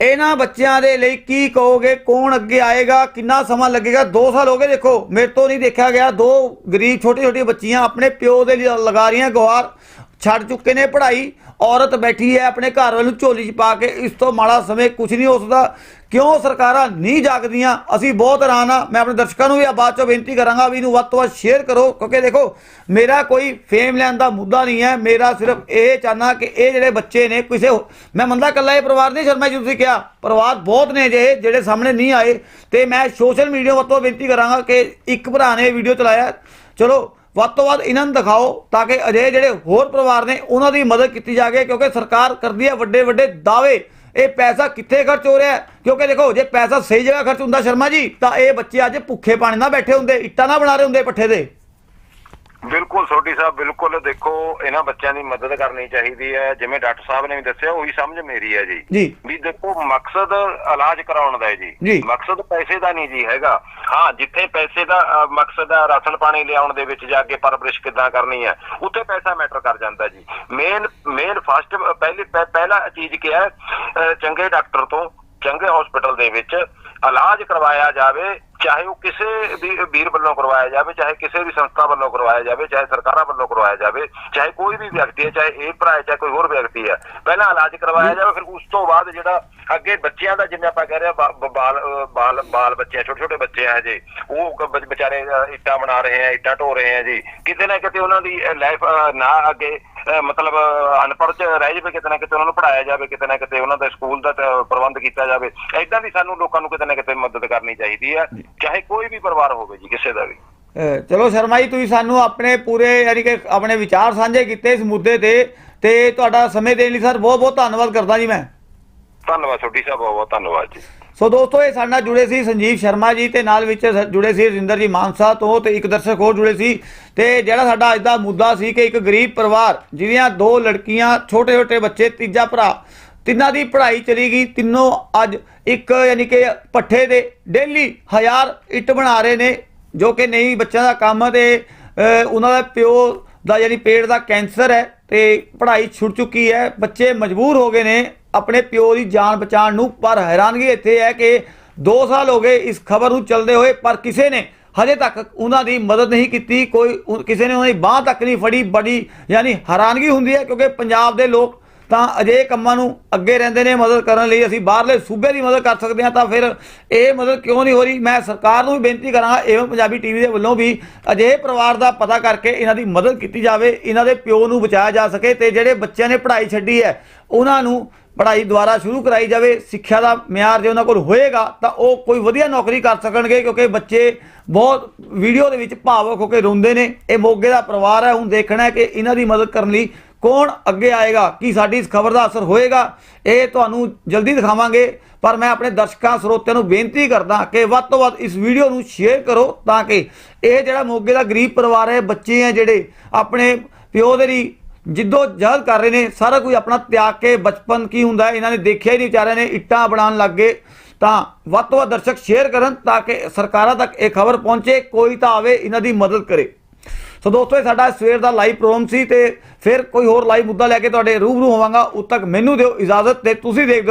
ਇਹਨਾਂ ਬੱਚਿਆਂ ਦੇ ਲਈ ਕੀ ਕਹੋਗੇ? ਕੌਣ ਅੱਗੇ ਆਏਗਾ? ਕਿੰਨਾ ਸਮਾਂ ਲੱਗੇਗਾ? 2 ਸਾਲ ਹੋ ਗਏ ਦੇਖੋ ਮੇਰੇ ਤੋਂ ਨਹੀਂ ਦੇਖਿਆ ਗਿਆ। ਦੋ ਗਰੀਬ ਛੋਟੀ ਛੋਟੀ ਬੱਚੀਆਂ ਆਪਣੇ ਪਿਓ ਦੇ ਲਈ ਲਗਾ ਰਹੀਆਂ ਗਵਾਰ ਛੱਡ ਚੁੱਕੇ ਨੇ ਪੜ੍ਹਾਈ। ਔਰਤ ਬੈਠੀ ਹੈ ਆਪਣੇ ਘਰ ਵਾਲੇ ਨੂੰ ਝੋਲੀ 'ਚ ਪਾ ਕੇ ਇਸ ਤੋਂ ਮਾੜਾ ਸਮੇਂ ਕੁਝ ਨਹੀਂ ਹੋ ਸਕਦਾ। ਕਿਉਂ ਸਰਕਾਰਾਂ ਨਹੀਂ ਜਾਗਦੀਆਂ? ਅਸੀਂ ਬਹੁਤ ਹੈਰਾਨ ਆ ਮੈਂ ਆਪਣੇ ਦਰਸ਼ਕਾਂ ਨੂੰ ਵੀ ਆ ਬਾਅਦ ਚੋਂ ਬੇਨਤੀ ਕਰਾਂਗਾ ਵੀ ਇਹਨੂੰ ਵੱਧ ਤੋਂ ਵੱਧ ਸ਼ੇਅਰ ਕਰੋ। ਕਿਉਂਕਿ ਦੇਖੋ, ਮੇਰਾ ਕੋਈ ਫੇਮ ਲੈਣ ਦਾ ਮੁੱਦਾ ਨਹੀਂ ਹੈ। ਮੇਰਾ ਸਿਰਫ ਇਹ ਚਾਹਨਾ ਕਿ ਇਹ ਜਿਹੜੇ ਬੱਚੇ ਨੇ, ਕਿਸੇ ਹੋ- ਮੈਂ ਮੰਨਦਾ ਇਕੱਲਾ ਇਹ ਪਰਿਵਾਰ ਨਹੀਂ ਸ਼ਰਮਾ ਜੀ, ਤੁਸੀਂ ਕਿਹਾ। ਪਰਿਵਾਰ ਬਹੁਤ ਨੇ ਜੇ ਜਿਹੜੇ ਸਾਹਮਣੇ ਨਹੀਂ ਆਏ। ਤੇ ਮੈਂ ਸੋਸ਼ਲ ਮੀਡੀਆ ਵੱਲੋਂ ਤੋਂ ਬੇਨਤੀ ਕਰਾਂਗਾ ਕਿ ਇੱਕ ਭਰਾ ਨੇ ਵੀਡੀਓ ਚਲਾਇਆ। ਚਲੋ, ਵੱਧ ਤੋਂ ਵੱਧ ਇਹਨਾਂ ਨੂੰ ਦਿਖਾਓ ਤਾਂ ਕਿ ਅਜੇ ਜਿਹੜੇ ਹੋਰ ਪਰਿਵਾਰ ਨੇ, ਉਹਨਾਂ ਦੀ ਮਦਦ ਕੀਤੀ ਜਾਵੇ। ਕਿਉਂਕਿ ਸਰਕਾਰ ਕਰਦੀ ਹੈ ਵੱਡੇ ਵੱਡੇ ਦਾਅਵੇ। ਇਹ ਪੈਸਾ ਕਿੱਥੇ ਖਰਚ ਹੋ ਰਿਹਾ? ਕਿਉਂਕਿ ਦੇਖੋ, ਜੇ ਪੈਸਾ ਸਹੀ ਜਗ੍ਹਾ ਖਰਚ ਹੁੰਦਾ ਸ਼ਰਮਾ ਜੀ, ਤਾਂ ਇਹ ਬੱਚੇ ਅੱਜ ਭੁੱਖੇ ਪਾਣੀ ਨਾਲ ਬੈਠੇ ਹੁੰਦੇ, ਇੱਟਾਂ ਨਾ ਬਣਾ ਰਹੇ ਹੁੰਦੇ ਪੱਠੇ ਦੇ। ਬਿਲਕੁਲ ਸੋਢੀ ਸਾਹਿਬ ਬਿਲਕੁਲ ਦੇਖੋ ਇਹਨਾਂ ਬੱਚਿਆਂ ਦੀ ਮਦਦ ਕਰਨੀ ਚਾਹੀਦੀ ਹੈ। ਜਿਵੇਂ ਡਾਕਟਰ ਸਾਹਿਬ ਨੇ ਵੀ ਦੱਸਿਆ ਉਹੀ ਸਮਝ ਮੇਰੀ ਹੈ ਜੀ। ਵੀ ਦੇਖੋ ਮਕਸਦ ਇਲਾਜ ਕਰਾਉਣ ਦਾ ਹੈ ਜੀ। ਮਕਸਦ ਪੈਸੇ ਦਾ ਨਹੀਂ ਜੀ ਹੈਗਾ। ਹਾਂ ਜਿੱਥੇ ਪੈਸੇ ਦਾ ਮਕਸਦ ਹੈ ਰਾਸ਼ਨ ਪਾਣੀ ਲਿਆਉਣ ਦੇ ਵਿੱਚ ਜਾ ਕੇ ਪਰਵਰਿਸ਼ ਕਿੱਦਾਂ ਕਰਨੀ ਹੈ ਉੱਥੇ ਪੈਸਾ ਮੈਟਰ ਕਰ ਜਾਂਦਾ ਜੀ। ਮੇਨ ਮੇਨ ਫਸਟ ਪਹਿਲੀ ਪਹਿ- ਪਹਿਲਾ ਚੀਜ਼ ਕੀ ਹੈ ਚੰਗੇ ਡਾਕਟਰ ਤੋਂ ਚੰਗੇ ਹਸਪੀਟਲ ਦੇ ਵਿੱਚ ਇਲਾਜ ਕਰਵਾਇਆ ਜਾਵੇ। ਚਾਹੇ ਉਹ ਕਿਸੇ ਵੀ ਵੀਰ ਵੱਲੋਂ ਕਰਵਾਇਆ ਜਾਵੇ ਚਾਹੇ ਕਿਸੇ ਵੀ ਸੰਸਥਾ ਵੱਲੋਂ ਕਰਵਾਇਆ ਜਾਵੇ ਚਾਹੇ ਸਰਕਾਰਾਂ ਵੱਲੋਂ ਕਰਵਾਇਆ ਜਾਵੇ ਚਾਹੇ ਕੋਈ ਵੀ ਵਿਅਕਤੀ ਹੈ ਚਾਹੇ ਇਹ ਭਰਾ ਹੈ ਚਾਹੇ ਕੋਈ ਹੋਰ ਵਿਅਕਤੀ ਹੈ ਪਹਿਲਾਂ ਇਲਾਜ ਕਰਵਾਇਆ ਜਾਵੇ ਫਿਰ ਉਸ ਤੋਂ ਬਾਅਦ ਜਿਹੜਾ ਅੱਗੇ ਬੱਚਿਆਂ ਦਾ ਜਿਵੇਂ ਆਪਾਂ ਕਹਿ ਰਹੇ ਹਾਂ ਬਾ- ਬਾਲ ਬਾਲ ਬਾਲ ਬੱਚੇ ਆ, ਛੋਟੇ ਛੋਟੇ ਬੱਚੇ ਆ ਹਜੇ ਉਹ ਵਿਚਾਰੇ ਇੱਟਾਂ ਬਣਾ ਰਹੇ ਆ ਇੱਟਾਂ ਢੋ ਰਹੇ ਆ ਜੀ ਕਿਤੇ ਨਾ ਕਿਤੇ ਉਹਨਾਂ ਦੀ ਲਾਈਫ ਨਾ ਅੱਗੇ ਮਤਲਬ ਅਨਪੜ੍ਹ ਚ ਰਹਿ ਜਾਵੇ ਕਿਤੇ ਨਾ ਕਿਤੇ ਉਹਨਾਂ ਨੂੰ ਪੜਾਇਆ ਜਾਵੇ ਕਿਤੇ ਨਾ ਕਿਤੇ ਉਹਨਾਂ ਦੇ ਸਕੂਲ ਦਾ ਪ੍ਰਬੰਧ ਕੀਤਾ ਜਾਵੇ ਐਦਾਂ ਦੀ ਸਾਨੂੰ ਲੋਕਾਂ ਨੂੰ ਕਿਤੇ ਨਾ ਕਿਤੇ ਮਦਦ ਕਰਨੀ ਚਾਹੀਦੀ ਹੈ ਚਾਹੇ ਕੋਈ ਵੀ ਪਰਿਵਾਰ ਹੋਵੇ ਜੀ ਕਿਸੇ ਦਾ ਵੀ। ਚਲੋ ਸ਼ਰਮਾ ਜੀ ਤੁਸੀਂ ਸਾਨੂੰ ਆਪਣੇ ਪੂਰੇ ਯਾਨੀ ਕਿ ਆਪਣੇ ਵਿਚਾਰ ਸਾਂਝੇ ਕੀਤੇ ਇਸ ਮੁੱਦੇ ਤੇ ਤੇ ਤੁਹਾਡਾ ਸਮੇਂ ਦੇਣ ਲਈ ਸਰ ਬਹੁਤ ਬਹੁਤ ਧੰਨਵਾਦ ਕਰਦਾ ਜੀ ਮੈਂ। ਧੰਨਵਾਦ ਛੋਟੀ ਸਾਹਿਬ ਬਹੁਤ ਬਹੁਤ ਧੰਨਵਾਦ ਜੀ। ਸੋ ਦੋਸਤੋ, ਇਹ ਸਾਡੇ ਨਾਲ ਜੁੜੇ ਸੀ ਸੰਜੀਵ ਸ਼ਰਮਾ ਜੀ ਤੇ ਨਾਲ ਵਿੱਚ ਸ- ਜੁੜੇ ਸੀ ਰਜਿੰਦਰ ਜੀ ਮਾਨਸਾ ਤੋਂ ਤੇ ਇੱਕ ਦਰਸ਼ਕ ਹੋਰ ਜੁੜੇ ਸੀ ਤੇ ਜਿਹੜਾ ਸਾਡਾ ਅੱਜ ਦਾ ਮੁੱਦਾ ਸੀ ਕਿ ਇੱਕ ਗਰੀਬ ਪਰਿਵਾਰ ਜਿਹਦੀਆਂ ਦੋ ਲੜਕੀਆਂ ਛੋਟੇ ਛੋਟੇ ਬੱਚੇ, ਤੀਜਾ ਭਰਾ, ਤਿੰਨਾਂ ਦੀ ਪੜ੍ਹਾਈ ਚਲੀ ਗਈ, ਤਿੰਨੋਂ ਅੱਜ ਇੱਕ ਯਾਨੀ ਕਿ ਪੱਠੇ ਦੇ ਡੇਲੀ ਹਜ਼ਾਰ ਇੱਟ ਬਣਾ ਰਹੇ ਨੇ, ਜੋ ਕਿ ਨਹੀਂ, ਬੱਚਿਆਂ ਦਾ ਕੰਮ ਹੈ ਤੇ ਉਹਨਾਂ ਦਾ ਪਿਓ ਦਾ ਯਾਨੀ ਪੇਟ ਦਾ ਕੈਂਸਰ ਹੈ ਤੇ ਪੜ੍ਹਾਈ ਛੁੱਟ ਚੁੱਕੀ ਹੈ, ਬੱਚੇ ਮਜਬੂਰ ਹੋ ਗਏ ਨੇ ਆਪਣੇ ਪਿਓ ਦੀ ਜਾਨ ਬਚਾਉਣ ਨੂੰ ਪਰ ਹੈਰਾਨਗੀ ਇੱਥੇ ਹੈ ਕਿ 2 ਸਾਲ ਹੋ ਗਏ ਇਸ ਖਬਰ ਨੂੰ ਚੱਲਦੇ ਹੋਏ, ਪਰ ਕਿਸੇ ਨੇ ਹਜੇ ਤੱਕ ਉਹਨਾਂ ਦੀ ਮਦਦ ਨਹੀਂ ਕੀਤੀ, ਕੋਈ ਕਿਸੇ ਨੇ ਉਹਨਾਂ ਦੀ ਬਾਹ ਤੱਕ ਨਹੀਂ ਫੜੀ, ਬੜੀ ਯਾਨੀ ਹੈਰਾਨਗੀ ਹੁੰਦੀ ਹੈ ਕਿਉਂਕਿ ਪੰਜਾਬ ਦੇ ਲੋਕ ਤਾਂ ਅਜੇ ਕੰਮਾਂ ਨੂੰ ਅੱਗੇ ਰਹਿੰਦੇ ਨੇ ਮਦਦ ਕਰਨ ਲਈ ਅਸੀਂ ਬਾਹਰਲੇ ਸੂਬੇ ਦੀ ਮਦਦ ਕਰ ਸਕਦੇ ਹਾਂ ਤਾਂ ਫਿਰ ਇਹ ਮਦਦ ਕਿਉਂ ਨਹੀਂ ਹੋ ਰਹੀ? ਮੈਂ ਸਰਕਾਰ ਨੂੰ ਵੀ ਬੇਨਤੀ ਕਰਾਂਗਾ, ਏਵਮ ਪੰਜਾਬੀ ਟੀਵੀ ਦੇ ਵੱਲੋਂ ਵੀ ਅਜੇ ਪਰਿਵਾਰ ਦਾ ਪਤਾ ਕਰਕੇ ਇਹਨਾਂ ਦੀ ਮਦਦ ਕੀਤੀ ਜਾਵੇ, ਇਹਨਾਂ ਦੇ ਪਿਓ ਨੂੰ ਬਚਾਇਆ ਜਾ ਸਕੇ ਤੇ ਜਿਹੜੇ ਬੱਚਿਆਂ ਨੇ ਪੜ੍ਹਾਈ ਛੱਡੀ ਹੈ, ਉਹਨਾਂ ਨੂੰ ਪੜ੍ਹਾਈ ਦੁਆਰਾ ਸ਼ੁਰੂ ਕਰਾਈ ਜਾਵੇ, ਸਿੱਖਿਆ ਦਾ ਮਿਆਰ ਜੇ ਉਹਨਾਂ ਕੋਲ ਹੋਏਗਾ ਤਾਂ ਉਹ ਕੋਈ ਵਧੀਆ ਨੌਕਰੀ ਕਰ ਸਕਣਗੇ ਕਿਉਂਕਿ ਬੱਚੇ ਬਹੁਤ ਵੀਡੀਓ ਦੇ ਵਿੱਚ ਭਾਵਕ ਹੋ ਕੇ ਰੋਂਦੇ ਨੇ। ਇਹ ਮੋਗੇ ਦਾ ਪਰਿਵਾਰ ਹੈ, ਹੁਣ ਦੇਖਣਾ ਹੈ ਕਿ ਇਹਨਾਂ ਦੀ ਮਦਦ ਕਰਨ ਲਈ ਕੌਣ ਅੱਗੇ ਆਏਗਾ? ਕੀ ਸਾਡੀ ਇਸ ਖਬਰ ਦਾ ਅਸਰ ਹੋਏਗਾ? ਇਹ ਤੁਹਾਨੂੰ ਜਲਦੀ ਦਿਖਾਵਾਂਗੇ, ਪਰ ਮੈਂ ਆਪਣੇ ਦਰਸ਼ਕਾਂ, ਸਰੋਤਿਆਂ ਨੂੰ ਬੇਨਤੀ ਕਰਦਾ ਕਿ ਵੱਧ ਤੋਂ ਵੱਧ ਇਸ ਵੀਡੀਓ ਨੂੰ ਸ਼ੇਅਰ ਕਰੋ ਤਾਂ ਕਿ ਇਹ ਜਿਹੜਾ ਮੋਗੇ ਦਾ ਗਰੀਬ ਪਰਿਵਾਰ ਹੈ, ਬੱਚੇ ਹੈ ਜਿਹੜੇ ਆਪਣੇ ਪਿਓ ਦੇ ਲਈ ਜਿੱਦੋ ਜਹਿਦ ਕਰ ਰਹੇ ਨੇ, ਸਾਰਾ ਕੁਝ ਆਪਣਾ ਤਿਆਗ ਕੇ ਬਚਪਨ ਕੀ ਹੁੰਦਾ ਇਹਨਾਂ ਨੇ ਦੇਖਿਆ ਹੀ ਨਹੀਂ, ਵਿਚਾਰਿਆਂ ਨੇ ਇੱਟਾਂ ਬਣਾਉਣ ਲੱਗ ਗਏ। ਤਾਂ ਵੱਧ ਤੋਂ ਵੱਧ ਦਰਸ਼ਕ ਸ਼ੇਅਰ ਕਰਨ ਤਾਂ ਕਿ ਸਰਕਾਰਾਂ ਤੱਕ ਇਹ ਖਬਰ ਪਹੁੰਚੇ, ਕੋਈ ਤਾਂ ਆਵੇ, ਇਹਨਾਂ ਦੀ ਮਦਦ ਕਰੇ। ਸੋ ਦੋਸਤੋ, ਇਹ ਸਾਡਾ ਸਵੇਰ ਦਾ ਲਾਈਵ ਪ੍ਰੋਗਰਾਮ ਸੀ ਤੇ ਫਿਰ ਕੋਈ ਹੋਰ ਲਾਈਵ ਮੁੱਦਾ ਲੈ ਕੇ ਤੁਹਾਡੇ ਰੂਬਰੂ ਹੋਵਾਂਗਾ। ਉਦ ਤੱਕ ਮੈਨੂੰ ਦਿਓ ਇਜਾਜ਼ਤ ਤੇ ਤੁਸੀਂ ਦੇਖਦੇ ਰਹੋ